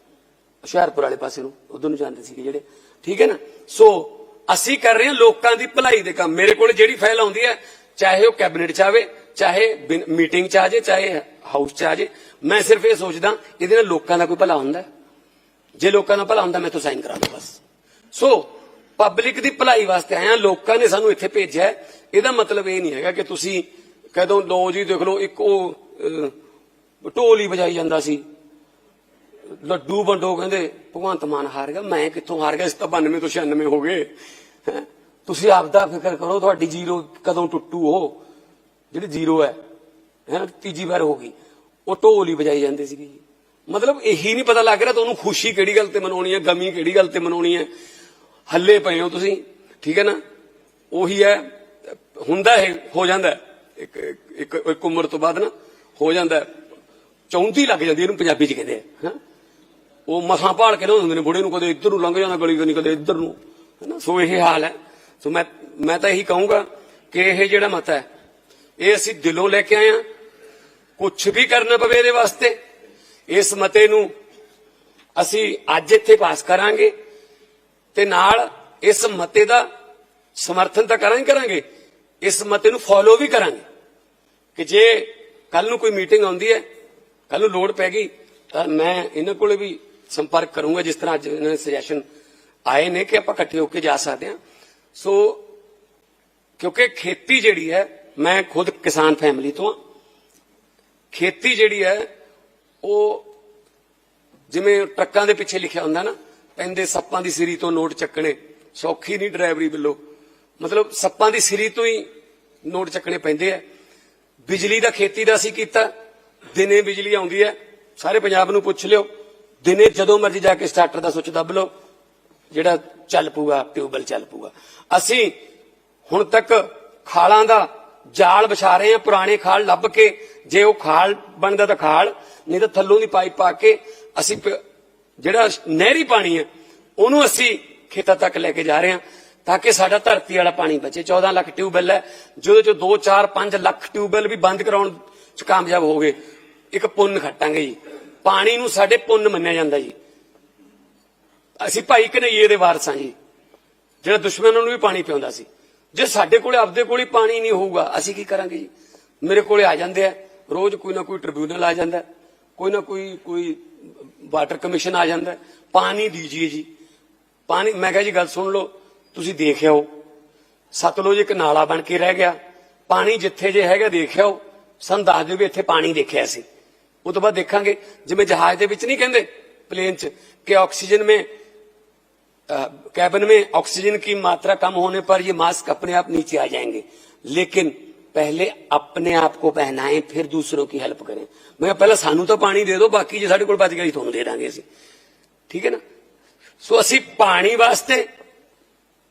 ਹੁਸ਼ਿਆਰਪੁਰ ਵਾਲੇ ਪਾਸੇ ਨੂੰ, ਉਧਰ ਨੂੰ ਜਾਂਦੇ ਸੀਗੇ ਜਿਹੜੇ। ਠੀਕ ਹੈ ਨਾ? ਸੋ ਅਸੀਂ ਕਰ ਰਹੇ ਹਾਂ ਲੋਕਾਂ ਦੀ ਭਲਾਈ ਦੇ ਕੰਮ। ਮੇਰੇ ਕੋਲ ਜਿਹੜੀ ਫਾਈਲ ਆਉਂਦੀ ਹੈ, ਚਾਹੇ ਉਹ ਕੈਬਨਿਟ ਚ ਆਵੇ, ਚਾਹੇ ਮੀਟਿੰਗ ਚ ਆ ਜਾਏ, ਚਾਹੇ ਹਾਊਸ ਚ ਆ ਜਾਏ, ਮੈਂ ਸਿਰਫ ਇਹ ਸੋਚਦਾ, ਇਹਦੇ ਨਾਲ ਲੋਕਾਂ ਦਾ ਕੋਈ ਭਲਾ ਹੁੰਦਾ ਜੇ ਲੋਕਾਂ ਦਾ ਭਲਾ ਹੁੰਦਾ, ਮੈਂ ਤਾਂ ਸਾਈਨ ਕਰਾ ਦਾਂ ਬਸ। ਸੋ ਪਬਲਿਕ ਦੀ ਭਲਾਈ ਵਾਸਤੇ ਆਇਆ ਲੋਕਾਂ ਨੇ ਸਾਨੂੰ ਇੱਥੇ ਭੇਜਿਆ ਇਹਦਾ ਮਤਲਬ ਇਹ ਨਹੀਂ ਹੈਗਾ ਕਿ ਤੁਸੀਂ ਕਦੋਂ ਲੋ ਜੀ, ਦੇਖ ਲਓ, ਇੱਕ ਉਹ ਢੋਲ ਹੀ ਵਜਾਈ ਜਾਂਦਾ ਸੀ। ਲੱਡੂ ਵੰਡੋ, ਕਹਿੰਦੇ, ਭਗਵੰਤ ਮਾਨ ਹਾਰ ਗਿਆ, ਮੈਂ ਕਿੱਥੋਂ ਹਾਰ ਗਿਆ? ਇਸ ਤਾਂ 92 ਤੋਂ 96 ਹੋ ਗਏ। ਹੈਂ। ਤੁਸੀਂ ਆਪ ਦਾ ਫਿਕਰ ਕਰੋ, ਤੁਹਾਡੀ ਜ਼ੀਰੋ ਕਦੋਂ ਟੁੱਟੂ ਉਹ? ਜਿਹੜੀ ਜ਼ੀਰੋ ਹੈ ਹੈ, ਤੀਜੀ ਵਾਰ ਹੋ ਗਈ। ਉਹ ਢੋਲ ਹੀ ਵਜਾਈ ਜਾਂਦੇ ਸੀਗੇ ਮਤਲਬ ਇਹੀ ਨਹੀਂ ਪਤਾ ਲੱਗ ਰਿਹਾ ਤੁਹਾਨੂੰ ਖੁਸ਼ੀ ਕਿਹੜੀ ਗੱਲ ਤੇ ਮਨਾਉਣੀ ਹੈ, ਗਮੀ ਕਿਹੜੀ ਗੱਲ ਤੇ ਮਨਾਉਣੀ ਹੈ। ਹੱਲੇ ਪਏ ਹੋ ਤੁਸੀਂ, ਠੀਕ ਹੈ ਨਾ? ਉਹੀ ਹੈ, ਹੁੰਦਾ ਹੈ ਹੋ ਜਾਂਦਾ ਇੱਕ ਇੱਕ ਇੱਕ ਉਮਰ ਤੋਂ ਬਾਅਦ ਨਾ, ਹੋ ਜਾਂਦਾ ਚੌਂਤੀ ਲੱਗ ਜਾਂਦੀ ਇਹਨੂੰ ਪੰਜਾਬੀ ਚ ਕਹਿੰਦੇ ਆ, ਹਾਂ? ਉਹ ਮਸਾਂ ਭਾਲ ਕੇ ਲਿਆਉਂਦੇ ਨੇ, ਬੁੜੇ ਨੂੰ ਕਦੇ ਇੱਧਰ ਨੂੰ ਲੰਘ ਜਾਂਦਾ ਗਲੀ ਕਦੇ ਕਦੇ ਇੱਧਰ ਨੂੰ ਹੈਨਾ ਸੋ ਇਹ ਹਾਲ ਹੈ। ਸੋ ਮੈਂ ਮੈਂ ਤਾਂ ਇਹੀ ਕਹੂੰਗਾ ਕਿ ਇਹ ਜਿਹੜਾ ਮਤ ਹੈ, ਇਹ ਅਸੀਂ ਦਿਲੋਂ ਲੈ ਕੇ ਆਏ ਹਾਂ। ਕੁਝ ਵੀ ਕਰਨਾ ਪਵੇ ਇਹਦੇ ਵਾਸਤੇ, ਇਸ ਮਤੇ ਨੂੰ ਅਸੀਂ ਅੱਜ ਇੱਥੇ ਪਾਸ ਕਰਾਂਗੇ ਤੇ ਨਾਲ ਇਸ ਮਤੇ ਦਾ ਸਮਰਥਨ ਤਾਂ ਕਰਾਂਗੇ ਕਰਾਂਗੇ, ਇਸ ਮਤੇ ਨੂੰ ਫੋਲੋ ਵੀ ਕਰਾਂਗੇ। ਕਿ ਜੇ ਕੱਲ ਨੂੰ ਕੋਈ ਮੀਟਿੰਗ ਆਉਂਦੀ ਹੈ ਕੱਲ ਨੂੰ ਲੋੜ ਪੈ ਗਈ, ਤਾਂ ਮੈਂ ਇਹਨਾਂ ਕੋਲੇ ਵੀ ਸੰਪਰਕ ਕਰੂੰਗਾ ਜਿਸ ਤਰ੍ਹਾਂ ਅੱਜ ਇਹਨਾਂ ਦੇ ਸੁਜੈਸ਼ਨ ਆਏ ਨੇ ਕਿ ਆਪਾਂ ਇਕੱਠੇ ਹੋ ਕੇ ਜਾ ਸਕਦੇ ਹਾਂ। ਸੋ ਕਿਉਂਕਿ ਖੇਤੀ ਜਿਹੜੀ ਹੈ, ਮੈਂ ਖੁਦ ਕਿਸਾਨ ਫੈਮਿਲੀ ਤੋਂ ਹਾਂ। ਖੇਤੀ ਜਿਹੜੀ ਹੈ, ਉਹ ਜਿਵੇਂ ਟਰੱਕਾਂ ਦੇ ਪਿੱਛੇ ਲਿਖਿਆ ਹੁੰਦਾ ਨਾ, ਪੈਂਦੇ ਸੱਪਾਂ ਦੀ ਸਿਰੀ ਤੋਂ ਨੋਟ ਚੱਕਣੇ, ਸੌਖੀ ਨਹੀਂ ਡਰਾਈਵਰੀ ਬਿੱਲੋ। ਮਤਲਬ ਸੱਪਾਂ ਦੀ ਸਿਰੀ ਤੋਂ ਹੀ ਨੋਟ ਚੱਕਣੇ ਪੈਂਦੇ ਆ। ਬਿਜਲੀ ਦਾ ਖੇਤੀ ਦਾ ਅਸੀਂ ਕੀਤਾ, ਦਿਨੇ ਬਿਜਲੀ ਆਉਂਦੀ ਹੈ, ਸਾਰੇ ਪੰਜਾਬ ਨੂੰ ਪੁੱਛ ਲਿਓ। ਦਿਨੇ ਜਦੋਂ ਮਰਜ਼ੀ ਜਾ ਕੇ ਸਟਾਰਟਰ ਦਾ ਸੁੱਚ ਦੱਬ ਲਓ, ਜਿਹੜਾ ਚੱਲ ਪੂਗਾ ਟਿਊਬਲ ਚੱਲ ਪੂਗਾ ਅਸੀਂ ਹੁਣ ਤੱਕ ਖਾਲਾਂ ਦਾ ਜਾਲ ਵਿਛਾ ਰਹੇ ਹਾਂ, ਪੁਰਾਣੇ ਖਾਲ ਲੱਭ ਕੇ, ਜੇ ਉਹ ਖਾਲ ਬਣਦਾ ਤਾਂ ਖਾਲ, ਨਹੀਂ ਤਾਂ ਥੱਲੋਂ ਦੀ ਪਾਈਪ ਪਾ ਕੇ ਅਸੀਂ ਜਿਹੜਾ ਨਹਿਰੀ ਪਾਣੀ ਹੈ, ਉਹਨੂੰ ਅਸੀਂ ਖੇਤਾਂ ਤੱਕ ਲੈ ਕੇ ਜਾ ਰਹੇ ਹਾਂ, ਤਾਂ ਕਿ ਸਾਡਾ ਧਰਤੀ ਵਾਲਾ ਪਾਣੀ ਬਚੇ। 14 ਲੱਖ ਟਿਊਬਵੈਲ ਹੈ, ਜਿਹਦੇ ਚੋਂ 2 4 5 ਲੱਖ ਟਿਊਬਵੈਲ ਵੀ ਬੰਦ ਕਰਾਉਣ ਚ ਕਾਮਯਾਬ ਹੋ ਗਏ। ਇੱਕ ਪੁੰਨ ਖੱਟਾਂਗੇ ਜੀ। ਪਾਣੀ ਨੂੰ ਸਾਡੇ ਪੁੰਨ ਮੰਨਿਆ ਜਾਂਦਾ ਜੀ। ਅਸੀਂ ਭਾਈ ਕਨਈਏ ਦੇ ਵਾਰਸ ਹਾਂ ਜੀ। ਜਿਹੜਾ ਦੁਸ਼ਮਣਾਂ ਨੂੰ ਵੀ ਪਾਣੀ ਪਿਆਉਂਦਾ ਸੀ। ਜੇ ਸਾਡੇ ਕੋਲੇ ਆਪਦੇ ਕੋਲੇ ਪਾਣੀ ਨਹੀਂ ਹੋਊਗਾ ਅਸੀਂ ਕੀ ਕਰਾਂਗੇ ਜੀ? ਮੇਰੇ ਕੋਲੇ ਆ ਜਾਂਦੇ ਆ। ਰੋਜ਼ ਕੋਈ ਨਾ ਕੋਈ ਟ੍ਰਿਬਿਊਨਲ ਆ ਜਾਂਦਾ। ਕੋਈ ਨਾ ਕੋਈ ਕੋਈ ਵਾਟਰ ਕਮਿਸ਼ਨ ਆ ਜਾਂਦਾ। ਹੈ, ਪਾਣੀ ਦੀਜੀਏ ਜੀ। ਪਾਣੀ ਮੈਂ ਕਿਹਾ ਜੀ ਗੱਲ ਸੁਣ ਲਓ। ਤੁਸੀਂ ਦੇਖ ਆਓ ਸਤਲੁਜ ਇੱਕ ਨਾਲਾ ਬਣ ਕੇ ਰਹਿ ਗਿਆ। ਪਾਣੀ ਜਿੱਥੇ ਜੇ ਹੈਗਾ ਦੇਖ ਆਓ ਸਾਨੂੰ ਦੱਸ ਦਿਓ ਵੀ ਇੱਥੇ ਪਾਣੀ ਦੇਖਿਆ ਸੀ। ਉਹ ਤੋਂ ਬਾਅਦ ਦੇਖਾਂਗੇ ਜਿਵੇਂ ਜਹਾਜ਼ ਦੇ ਵਿੱਚ ਨਹੀਂ ਕਹਿੰਦੇ ਪਲੇਨ 'ਚ ਕਿ ਆਕਸੀਜਨ में कैबिन में ऑक्सीजन की मात्रा कम होने पर ये मास्क अपने आप नीचे आ जाएंगे लेकिन पहले अपने आप को पहनाएं फिर दूसरों की हेल्प करें मैं कहा, पहले सानू तो पानी दे दो बाकी जे ਸਾਡੇ ਕੋਲ ਬਚ ਗਿਆ ਜੀ ਤੁਹਾਨੂੰ ਦੇ ਦਾਂਗੇ ਅਸੀਂ ਠੀਕ ਹੈ ਨਾ ਸੋ ਅਸੀਂ ਪਾਣੀ ਵਾਸਤੇ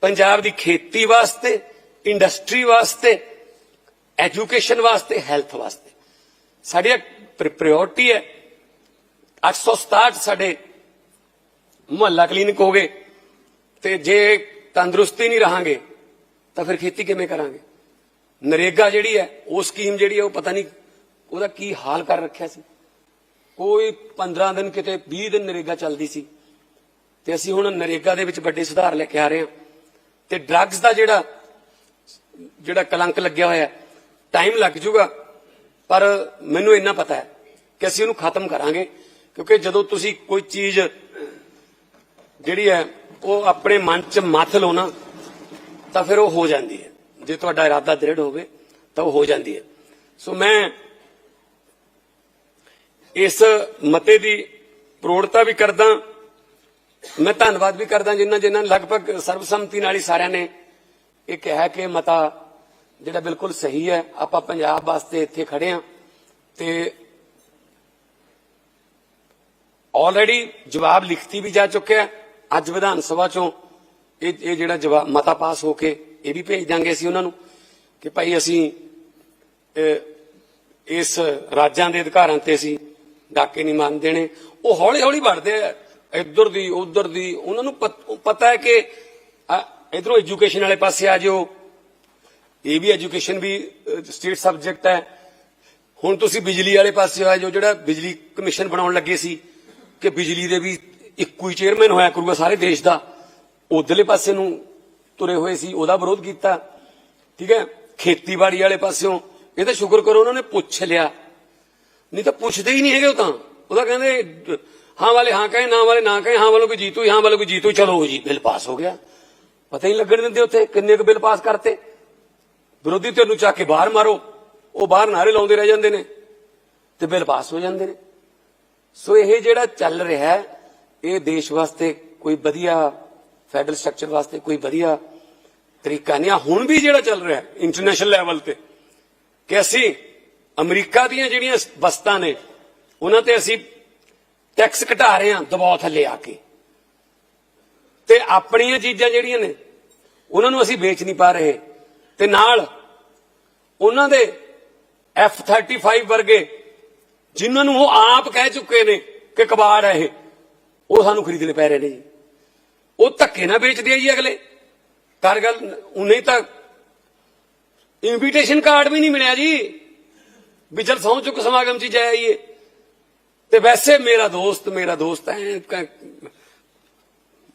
ਪੰਜਾਬ ਦੀ ਖੇਤੀ ਵਾਸਤੇ ਇੰਡਸਟਰੀ ਵਾਸਤੇ ਐਜੂਕੇਸ਼ਨ ਵਾਸਤੇ ਹੈਲਥ ਵਾਸਤੇ ਸਾਡੀ ਪ੍ਰਾਇੋਰਟੀ ਹੈ। 867 ਸਾਡੇ ਮੁਹੱਲਾ ਕਲੀਨਿਕ ਹੋ ਗਏ। ਤੇ ਜੇ ਤੰਦਰੁਸਤੀ ਨਹੀਂ ਰਹਾਂਗੇ, ਤਾਂ ਫਿਰ ਖੇਤੀ ਕਿਵੇਂ ਕਰਾਂਗੇ? ਨਰੇਗਾ ਜਿਹੜੀ ਹੈ, ਉਹ ਸਕੀਮ ਜਿਹੜੀ ਹੈ, ਉਹ ਪਤਾ ਨਹੀਂ ਉਹਦਾ ਕੀ ਹਾਲ ਕਰ ਰੱਖਿਆ ਸੀ। ਕੋਈ 15 ਦਿਨ ਕਿਤੇ 20 ਦਿਨ ਨਰੇਗਾ ਚੱਲਦੀ ਸੀ। ਤੇ ਅਸੀਂ ਹੁਣ ਨਰੇਗਾ ਦੇ ਵਿੱਚ ਵੱਡੇ ਸੁਧਾਰ ਲੈ ਕੇ ਆ ਰਹੇ ਹਾਂ। ਤੇ ਡਰੱਗਸ ਦਾ ਜਿਹੜਾ ਜਿਹੜਾ ਕਲੰਕ ਲੱਗਿਆ ਹੋਇਆ ਟਾਈਮ ਲੱਗ ਜੂਗਾ। ਪਰ ਮੈਨੂੰ ਇੰਨਾ ਪਤਾ ਹੈ ਕਿ ਅਸੀਂ ਉਹਨੂੰ ਖਤਮ ਕਰਾਂਗੇ, ਕਿਉਂਕਿ ਜਦੋਂ ਤੁਸੀਂ ਕੋਈ ਚੀਜ਼ ਜਿਹੜੀ ਹੈ, ਉਹ ਆਪਣੇ ਮਨ 'ਚ ਮੱਥ ਲਓ ਨਾ, ਤਾਂ ਫਿਰ ਉਹ ਹੋ ਜਾਂਦੀ ਹੈ। ਜੇ ਤੁਹਾਡਾ ਇਰਾਦਾ ਦ੍ਰਿੜ ਹੋਵੇ, ਤਾਂ ਉਹ ਹੋ ਜਾਂਦੀ ਹੈ। ਸੋ ਮੈਂ ਇਸ ਮਤੇ ਦੀ ਪ੍ਰੋੜਤਾ ਵੀ ਕਰਦਾ, ਮੈਂ ਧੰਨਵਾਦ ਵੀ ਕਰਦਾ ਜਿਨ੍ਹਾਂ ਜਿਨ੍ਹਾਂ ਲਗਭਗ ਸਰਬਸੰਮਤੀ ਨਾਲ ਹੀ ਸਾਰਿਆਂ ਨੇ ਇਹ ਕਿਹਾ ਕਿ ਮਤਾ ਜਿਹੜਾ ਬਿਲਕੁਲ ਸਹੀ ਹੈ, ਆਪਾਂ ਪੰਜਾਬ ਵਾਸਤੇ ਇੱਥੇ ਖੜੇ ਹਾਂ ਤੇ ਆਲਰੇਡੀ ਜਵਾਬ ਲਿਖਤੀ ਵੀ ਜਾ ਚੁੱਕਿਆ ਅੱਜ ਵਿਧਾਨ ਸਭਾ ਚੋਂ ਇਹ ਇਹ ਜਿਹੜਾ ਜਵਾਬ ਮਤਾ ਪਾਸ ਹੋ ਕੇ ਇਹ ਵੀ ਭੇਜ ਦਾਂਗੇ ਅਸੀਂ ਉਹਨਾਂ ਨੂੰ ਕਿ ਭਾਈ ਅਸੀਂ ਇਸ ਰਾਜਾਂ ਦੇ ਅਧਿਕਾਰਾਂ ਤੇ ਅਸੀਂ ਡਾਕੇ ਨਹੀਂ ਮੰਨਦੇ ਨੇ ਉਹ ਹੌਲੀ ਹੌਲੀ ਵੱਧਦੇ ਆ। ਇੱਧਰ ਦੀ, ਉੱਧਰ ਦੀ, ਉਹਨਾਂ ਨੂੰ ਪਤ- ਪਤਾ ਹੈ ਕਿ ਇਧਰੋਂ ਐਜੂਕੇਸ਼ਨ ਵਾਲੇ ਪਾਸੇ ਆ ਜਿਓ। ਇਹ ਵੀ ਐਜੂਕੇਸ਼ਨ ਵੀ ਸਟੇਟ ਸਬਜੈਕਟ ਹੈ। ਹੁਣ ਤੁਸੀਂ ਬਿਜਲੀ ਵਾਲੇ ਪਾਸੇ ਆ ਜੋ ਜਿਹੜਾ ਬਿਜਲੀ ਕਮਿਸ਼ਨ ਬਣਾਉਣ ਲੱਗੇ ਸੀ ਕਿ ਬਿਜਲੀ ਦੇ ਵੀ ਇੱਕੋ ਹੀ ਚੇਅਰਮੈਨ ਹੋਇਆ ਕਰੂਗਾ ਸਾਰੇ ਦੇਸ਼ ਦਾ, ਉਧਰਲੇ ਪਾਸੇ ਨੂੰ ਤੁਰੇ ਹੋਏ ਸੀ, ਉਹਦਾ ਵਿਰੋਧ ਕੀਤਾ। ਠੀਕ ਹੈ? ਖੇਤੀਬਾੜੀ ਵਾਲੇ ਪਾਸਿਓਂ ਇਹ ਤਾਂ ਸ਼ੁਕਰ ਕਰੋ ਉਹਨਾਂ ਨੇ ਪੁੱਛ ਲਿਆ। ਨਹੀਂ ਤਾਂ ਪੁੱਛਦੇ ਹੀ ਨਹੀਂ ਹੈਗੇ ਉਹ ਤਾਂ। ਉਹਦਾ ਕਹਿੰਦੇ, ਹਾਂ ਵਾਲੇ ਹਾਂ ਕਹੇ, ਨਾ ਵਾਲੇ ਨਾ ਕਹੇ, ਹਾਂ ਵਾਲੇ ਕੋਈ ਜੀਤੂ ਹਾਂ ਵਾਲੇ ਕੋਈ ਜੀਤੂ ਚਲੋ ਜੀ, ਬਿੱਲ ਪਾਸ ਹੋ ਗਿਆ। ਪਤਾ ਹੀ ਲੱਗਣ ਦਿੰਦੇ ਉੱਥੇ ਕਿੰਨੇ ਕੁ ਬਿੱਲ ਪਾਸ ਕਰਤੇ। ਵਿਰੋਧੀ ਧਿਰ ਨੂੰ ਚੱਕ ਕੇ ਬਾਹਰ ਮਾਰੋ, ਉਹ ਬਾਹਰ ਨਾਰੇ ਲਾਉਂਦੇ ਰਹਿ ਜਾਂਦੇ ਨੇ ਤੇ ਬਿੱਲ ਪਾਸ ਹੋ ਜਾਂਦੇ ਨੇ। ਸੋ ਇਹ ਜਿਹੜਾ ਚੱਲ ਰਿਹਾ ਹੈ, ਇਹ ਦੇਸ਼ ਵਾਸਤੇ ਕੋਈ ਵਧੀਆ, ਫੈਡਰਲ ਸਟਰਕਚਰ ਵਾਸਤੇ ਕੋਈ ਵਧੀਆ ਤਰੀਕਾ ਨਹੀਂ। ਆ ਹੁਣ ਵੀ ਜਿਹੜਾ ਚੱਲ ਰਿਹਾ ਇੰਟਰਨੈਸ਼ਨਲ ਲੈਵਲ ਤੇ, ਕਿ ਅਸੀਂ ਅਮਰੀਕਾ ਦੀਆਂ ਜਿਹੜੀਆਂ ਵਸਤਾਂ ਨੇ, ਉਹਨਾਂ ਤੇ ਅਸੀਂ ਟੈਕਸ ਘਟਾ ਰਹੇ ਹਾਂ ਦਬਾਅ ਥੱਲੇ ਆ ਕੇ। ਤੇ ਆਪਣੀਆਂ ਚੀਜ਼ਾਂ ਜਿਹੜੀਆਂ ਨੇ, ਉਹਨਾਂ ਨੂੰ ਅਸੀਂ ਵੇਚ ਨਹੀਂ ਪਾ ਰਹੇ। ਤੇ ਨਾਲ ਉਹਨਾਂ ਦੇ F35 ਵਰਗੇ ਜਿਨ੍ਹਾਂ ਨੂੰ ਉਹ ਆਪ ਕਹਿ ਚੁੱਕੇ ਨੇ ਕਿ ਕਬਾੜ ਹੈ ਇਹ, ਉਹ ਸਾਨੂੰ ਖਰੀਦਣੇ ਪੈ ਰਹੇ ਨੇ ਜੀ। ਉਹ ਧੱਕੇ ਨਾ ਵੇਚਦੇ ਆ ਜੀ ਅਗਲੇ। ਕਰ ਗੱਲ, ਉਹਨੇ ਤਾਂ ਇਨਵੀਟੇਸ਼ਨ ਕਾਰਡ ਵੀ ਨਹੀਂ ਮਿਲਿਆ ਜੀ। ਵੀ ਚਲ ਸਹੁੰ ਚੁੱਕ ਸਮਾਗਮ ਚ ਜਾਈਏ ਤੇ ਵੈਸੇ ਮੇਰਾ ਦੋਸਤ ਮੇਰਾ ਦੋਸਤ ਹੈ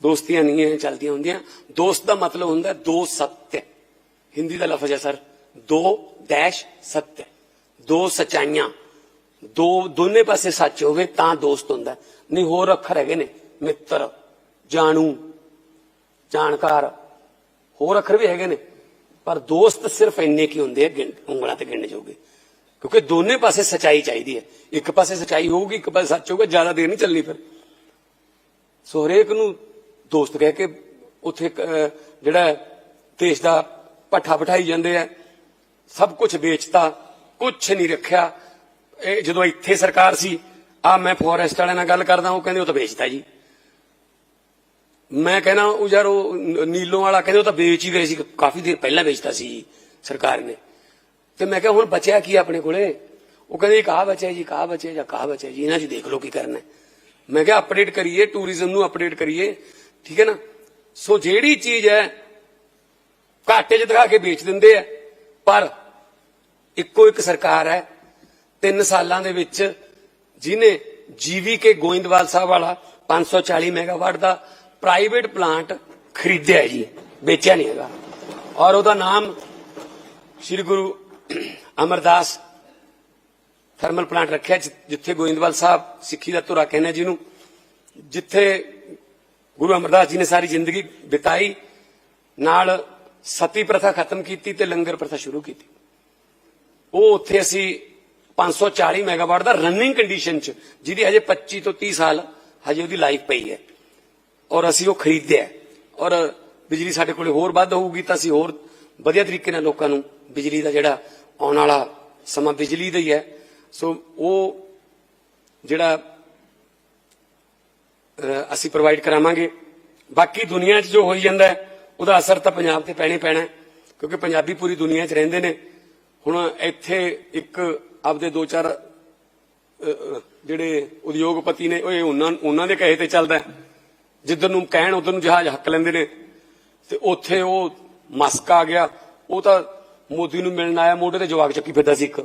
ਦੋਸਤੀਆਂ ਨਹੀਂ ਹੈ ਚਲਦੀਆਂ ਹੁੰਦੀਆਂ। ਦੋਸਤ ਦਾ ਮਤਲਬ ਹੁੰਦਾ ਦੋ ਸੱਤ ਹਿੰਦੀ ਦਾ ਲਫ਼ਜ਼ ਹੈ ਸਰ, ਦੋ ਡੈਸ਼ ਸੱਤ ਦੋ ਸਚਾਈਆਂ, ਦੋ, ਦੋਨੇ ਪਾਸੇ ਸੱਚ ਹੋਵੇ ਤਾਂ ਦੋਸਤ ਹੁੰਦਾ ਨਹੀਂ, ਹੋਰ ਅੱਖਰ ਹੈਗੇ ਨੇ, ਮਿੱਤਰ, ਜਾਣੂ, ਜਾਣਕਾਰ, ਹੋਰ ਅੱਖਰ ਵੀ ਹੈਗੇ ਨੇ, ਪਰ ਦੋਸਤ ਸਿਰਫ ਇੰਨੇ ਕੀ ਹੁੰਦੇ ਆ, ਗਿਣ- ਉਂਗਲਾਂ ਤੇ ਗਿਣਨੇ ਜੋਗੇ। ਕਿਉਂਕਿ ਦੋਨੇ ਪਾਸੇ ਸਚਾਈ ਚਾਹੀਦੀ ਹੈ। ਇੱਕ ਪਾਸੇ ਸਚਾਈ ਹੋਊਗੀ, ਇੱਕ ਪਾਸੇ ਸੱਚ ਹੋਊਗਾ, ਜ਼ਿਆਦਾ ਦੇਰ ਨਹੀਂ ਚੱਲਣੀ ਫਿਰ। ਸੋ ਹਰੇਕ ਨੂੰ ਦੋਸਤ ਕਹਿ ਕੇ ਉੱਥੇ ਜਿਹੜਾ ਦੇਸ਼ ਦਾ ਪੱਠਾ ਬਿਠਾਈ ਜਾਂਦੇ ਆ। ਸਭ ਕੁਝ ਵੇਚਤਾ ਕੁਝ ਨਹੀਂ ਰੱਖਿਆ। ਇਹ ਜਦੋਂ ਇੱਥੇ ਸਰਕਾਰ ਸੀ, ਆ ਮੈਂ ਫੋਰੈਸਟ ਵਾਲਿਆਂ ਨਾਲ ਗੱਲ ਕਰਦਾ, ਉਹ ਕਹਿੰਦੇ ਉਹ ਤਾਂ ਵੇਚਤਾ ਜੀ। ਮੈਂ ਕਹਿੰਦਾ, ਉਹ ਯਾਰ ਉਹ ਨੀਲੋਂ ਵਾਲਾ ਕਹਿੰਦੇ ਉਹ ਤਾਂ ਵੇਚ ਹੀ ਗਏ ਸੀ, ਕਾਫੀ ਦੇਰ ਪਹਿਲਾਂ ਵੇਚਤਾ ਸੀ ਜੀ ਸਰਕਾਰ ਨੇ। ਤੇ ਮੈਂ ਕਿਹਾ, ਹੁਣ ਬਚਿਆ ਕੀ ਆਪਣੇ ਕੋਲੇ? ਉਹ ਕਹਿੰਦੇ ਕਾ ਬਚਿਆ ਜੀ ਕਾ ਬਚਿਆ ਜਾਂ ਕਾ ਬਚਿਆ ਜੀ, ਇਹਨਾਂ 'ਚ ਦੇਖ ਲਓ ਕੀ ਕਰਨਾ ਮੈਂ ਕਿਹਾ ਅਪਡੇਟ ਕਰੀਏ ਟੂਰਿਜ਼ਮ ਨੂੰ ਅਪਡੇਟ ਕਰੀਏ, ਠੀਕ ਹੈ ਨਾ? ਸੋ ਜਿਹੜੀ ਚੀਜ਼ ਹੈ ਘਾਟੇ 'ਚ ਦਿਖਾ ਕੇ ਵੇਚ ਦਿੰਦੇ ਆ। ਪਰ ਇੱਕੋ ਇੱਕ ਸਰਕਾਰ ਹੈ, ਤਿੰਨ ਸਾਲਾਂ ਦੇ ਵਿੱਚ ਜਿਹਨੇ ਜੀਵੀ ਕੇ ਗੋਇੰਦਵਾਲ ਸਾਹਿਬ ਵਾਲਾ 540 ਮੈਗਾਵਾਟ ਦਾ ਪ੍ਰਾਈਵੇਟ ਪਲਾਂਟ ਖਰੀਦਿਆ ਜੀ, ਵੇਚਿਆ ਨਹੀਂ ਹੈਗਾ। ਔਰ ਉਹਦਾ ਨਾਮ ਸ੍ਰੀ ਗੁਰੂ ਅਮਰਦਾਸ ਥਰਮਲ ਪਲਾਂਟ ਰੱਖਿਆ, ਜਿ- ਜਿੱਥੇ ਗੋਇੰਦਵਾਲ ਸਾਹਿਬ ਸਿੱਖੀ ਦਾ ਧੁਰਾ ਕਹਿੰਦੇ ਜਿਹਨੂੰ ਜਿੱਥੇ ਗੁਰੂ ਅਮਰਦਾਸ ਜੀ ਨੇ ਸਾਰੀ ਜ਼ਿੰਦਗੀ ਬਿਤਾਈ। ਨਾਲ ਸਤੀ ਪ੍ਰਥਾ ਖਤਮ ਕੀਤੀ ਤੇ ਲੰਗਰ ਪ੍ਰਥਾ ਸ਼ੁਰੂ ਕੀਤੀ। ਉਹ ਉੱਥੇ ਅਸੀਂ 540 ਮੈਗਾਵਾਟ ਦਾ ਰਨਿੰਗ ਕੰਡੀਸ਼ਨ ਚ, ਜਿਹਦੀ ਹਜੇ 25 ਤੋਂ 30 ਸਾਲ ਹਜੇ ਉਹਦੀ ਲਾਈਫ ਪਈ ਹੈ। ਔਰ ਅਸੀਂ ਉਹ ਖਰੀਦਿਆ ਔਰ ਬਿਜਲੀ ਸਾਡੇ ਕੋਲੇ ਹੋਰ ਵੱਧ ਹੋਊਗੀ ਤਾਂ ਅਸੀਂ ਹੋਰ ਵਧੀਆ ਤਰੀਕੇ ਨਾਲ ਲੋਕਾਂ ਨੂੰ ਬਿਜਲੀ ਦਾ ਜਿਹੜਾ ਆਉਣ ਵਾਲਾ ਸਮਾਂ ਬਿਜਲੀ ਦਾ ਹੀ ਹੈ। ਸੋ ਉਹ ਜਿਹੜਾ ਅਸੀਂ ਪ੍ਰੋਵਾਈਡ ਕਰਾਵਾਂਗੇ। ਬਾਕੀ ਦੁਨੀਆ 'ਚ ਜੋ ਹੋਈ ਜਾਂਦਾ ਹੈ ਉਹਦਾ ਅਸਰ ਤਾਂ ਪੰਜਾਬ ਤੇ ਪੈਣੇ ਪੈਣਾ ਕਿਉਂਕਿ ਪੰਜਾਬੀ ਪੂਰੀ ਦੁਨੀਆ 'ਚ ਰਹਿੰਦੇ ਨੇ। ਹੁਣ ਇੱਥੇ ਇੱਕ ਆਪਦੇ ਦੋ ਚਾਰ ਜਿਹੜੇ ਉਦਯੋਗਪਤੀ ਨੇ ਉਹ ਉਹਨਾਂ ਉਹਨਾਂ ਦੇ ਕਹੇ ਤੇ ਚੱਲਦਾ ਜਿੱਧਰ ਨੂੰ ਕਹਿਣ, ਉਧਰ ਨੂੰ ਜਹਾਜ਼ ਹੱਕ ਲੈਂਦੇ ਨੇ। ਤੇ ਉੱਥੇ ਉਹ ਮਸਕ ਆ ਗਿਆ। ਉਹ ਤਾਂ ਮੋਦੀ ਨੂੰ ਮਿਲਣ ਆਇਆ, ਮੋਢੇ ਤੇ ਜਵਾਕ ਚੱਕੀ ਫਿਰਦਾ ਸੀ ਇੱਕ,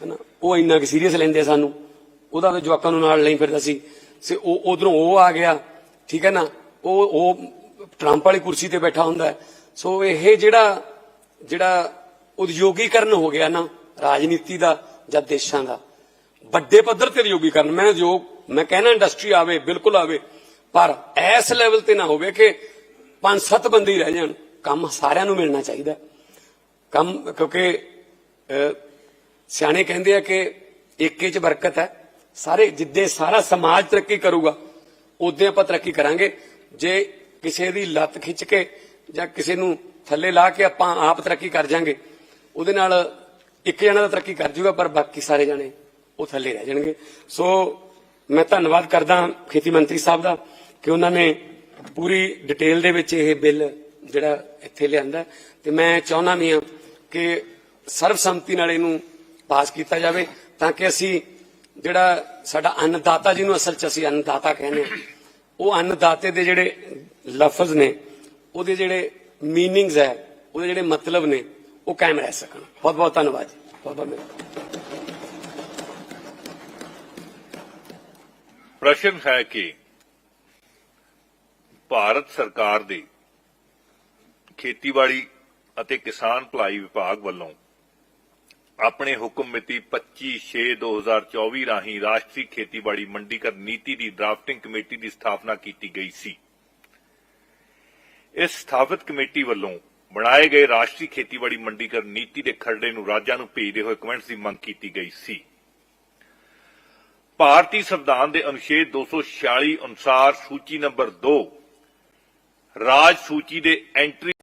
ਹਨਾ? ਉਹ ਇੰਨਾ ਕਿ ਸੀਰੀਅਸ ਲੈਂਦੇ ਸਾਨੂੰ। ਉਹਦਾ ਜਵਾਕਾਂ ਨੂੰ ਨਾਲ ਲਈ ਫਿਰਦਾ ਸੀ। ਸੇ ਉਹ, ਉਧਰੋਂ ਉਹ ਆ ਗਿਆ। ਠੀਕ ਹੈ ਨਾ? ਉਹ ਉਹ ਟਰੰਪ ਵਾਲੀ ਕੁਰਸੀ ਤੇ ਬੈਠਾ ਹੁੰਦਾ ਸੋ ਇਹ ਜਿਹੜਾ ਜਿਹੜਾ ਉਦਯੋਗੀਕਰਨ ਹੋ ਗਿਆ ਨਾ, ਰਾਜਨੀਤੀ ਦਾ ਜਾਂ ਦੇਸ਼ਾਂ ਦਾ, ਵੱਡੇ ਪੱਧਰ ਤੇ ਉਦਯੋਗੀਕਰਨ, ਮੈਂ ਜੋ, ਮੈਂ ਕਹਿਣਾ ਇੰਡਸਟਰੀ ਆਵੇ, ਬਿਲਕੁਲ ਆਵੇ, ਪਰ ਇਸ ਲੈਵਲ ਤੇ ਨਾ ਹੋਵੇ ਕਿ ਪੰਜ ਸੱਤ ਬੰਦੇ ਹੀ ਰਹਿ ਜਾਣ, ਕੰਮ ਸਾਰਿਆਂ ਨੂੰ ਮਿਲਣਾ ਚਾਹੀਦਾ ਕੰਮ, ਕਿਉਂਕਿ ਸਿਆਣੇ ਕਹਿੰਦੇ ਆ ਕਿ ਏਕੇ 'ਚ ਬਰਕਤ ਹੈ। ਸਾਰੇ, ਜਿੱਦੇ ਸਾਰਾ ਸਮਾਜ ਤਰੱਕੀ ਕਰੂਗਾ ਉਦੋਂ ਆਪਾਂ ਤਰੱਕੀ ਕਰਾਂਗੇ। ਜੇ ਕਿਸੇ ਦੀ ਲੱਤ ਖਿੱਚ ਕੇ ਜਾਂ ਕਿਸੇ ਨੂੰ ਥੱਲੇ ਲਾ ਕੇ ਆਪਾਂ ਆਪ ਤਰੱਕੀ ਕਰ ਜਾਾਂਗੇ, ਉਹਦੇ ਨਾਲ ਇੱਕ ਜਣਾ ਦਾ ਤਰੱਕੀ ਕਰ ਜੂਗਾ, ਪਰ ਬਾਕੀ ਸਾਰੇ ਜਣੇ ਉਹ ਥੱਲੇ ਰਹਿ ਜਾਣਗੇ। ਸੋ ਮੈਂ ਧੰਨਵਾਦ ਕਰਦਾ ਖੇਤੀ ਮੰਤਰੀ ਸਾਹਿਬ ਦਾ ਕਿ ਉਹਨਾਂ ਨੇ ਪੂਰੀ ਡਿਟੇਲ ਦੇ ਵਿੱਚ ਇਹ ਬਿੱਲ ਜਿਹੜਾ ਇੱਥੇ ਲਿਆਂਦਾ ਤੇ ਮੈਂ ਚਾਹੁੰਦਾ ਵੀ ਹਾਂ ਕਿ ਸਰਬਸੰਮਤੀ ਨਾਲ ਇਹਨੂੰ ਪਾਸ ਕੀਤਾ ਜਾਵੇ, ਤਾਂ ਕਿ ਅਸੀਂ ਜਿਹੜਾ ਸਾਡਾ ਅੰਨਦਾਤਾ ਜਿਹਨੂੰ ਅਸਲ ਚ ਅਸੀਂ ਅੰਨਦਾਤਾ ਕਹਿੰਦੇ ਹਾਂ ਉਹ ਅੰਨਦਾਤੇ ਦੇ ਜਿਹੜੇ ਲਫ਼ਜ਼ ਨੇ, ਉਹਦੇ ਜਿਹੜੇ ਮੀਨਿੰਗਸ ਹੈ, ਉਹਦੇ ਜਿਹੜੇ ਮਤਲਬ ਨੇ, ਉਹ ਕਾਇਮ ਰਹਿ ਸਕਣ। ਬਹੁਤ ਬਹੁਤ ਧੰਨਵਾਦ ਜੀ। ਬਹੁਤ ਬਹੁਤ ਪ੍ਰਸ਼ਨ ਹੈ ਕਿ ਭਾਰਤ ਸਰਕਾਰ ਦੀ ਖੇਤੀਬਾੜੀ ਅਤੇ ਕਿਸਾਨ ਭਲਾਈ ਵਿਭਾਗ ਵੱਲੋਂ ਆਪਣੇ ਹੁਕਮ ਮਿਤੀ 25/6/2024 ਰਾਹੀਂ ਰਾਸ਼ਟਰੀ ਖੇਤੀਬਾੜੀ ਮੰਡੀਕਰਨ ਨੀਤੀ ਦੀ ਡਰਾਫਟਿੰਗ ਕਮੇਟੀ ਦੀ ਸਥਾਪਨਾ ਕੀਤੀ ਗਈ ਸੀ। ਇਸ ਸਥਾਪਿਤ ਕਮੇਟੀ ਵੱਲੋਂ ਬਣਾਏ ਗਏ ਰਾਸ਼ਟਰੀ ਖੇਤੀਬਾੜੀ ਮੰਡੀਕਰਨ ਨੀਤੀ ਦੇ ਖਰੜੇ ਨੂੰ ਰਾਜਾਂ ਨੂੰ ਭੇਜਦੇ ਹੋਏ ਕਮੈਂਟਸ ਦੀ ਮੰਗ ਕੀਤੀ ਗਈ ਸੀ। ਭਾਰਤੀ ਸੰਵਿਧਾਨ ਦੇ ਅਨੁਛੇਦ 246 ਅਨੁਸਾਰ ਸੂਚੀ ਨੰਬਰ 2 ਰਾਜ ਸੂਚੀ ਦੇ ਐਂਟਰੀ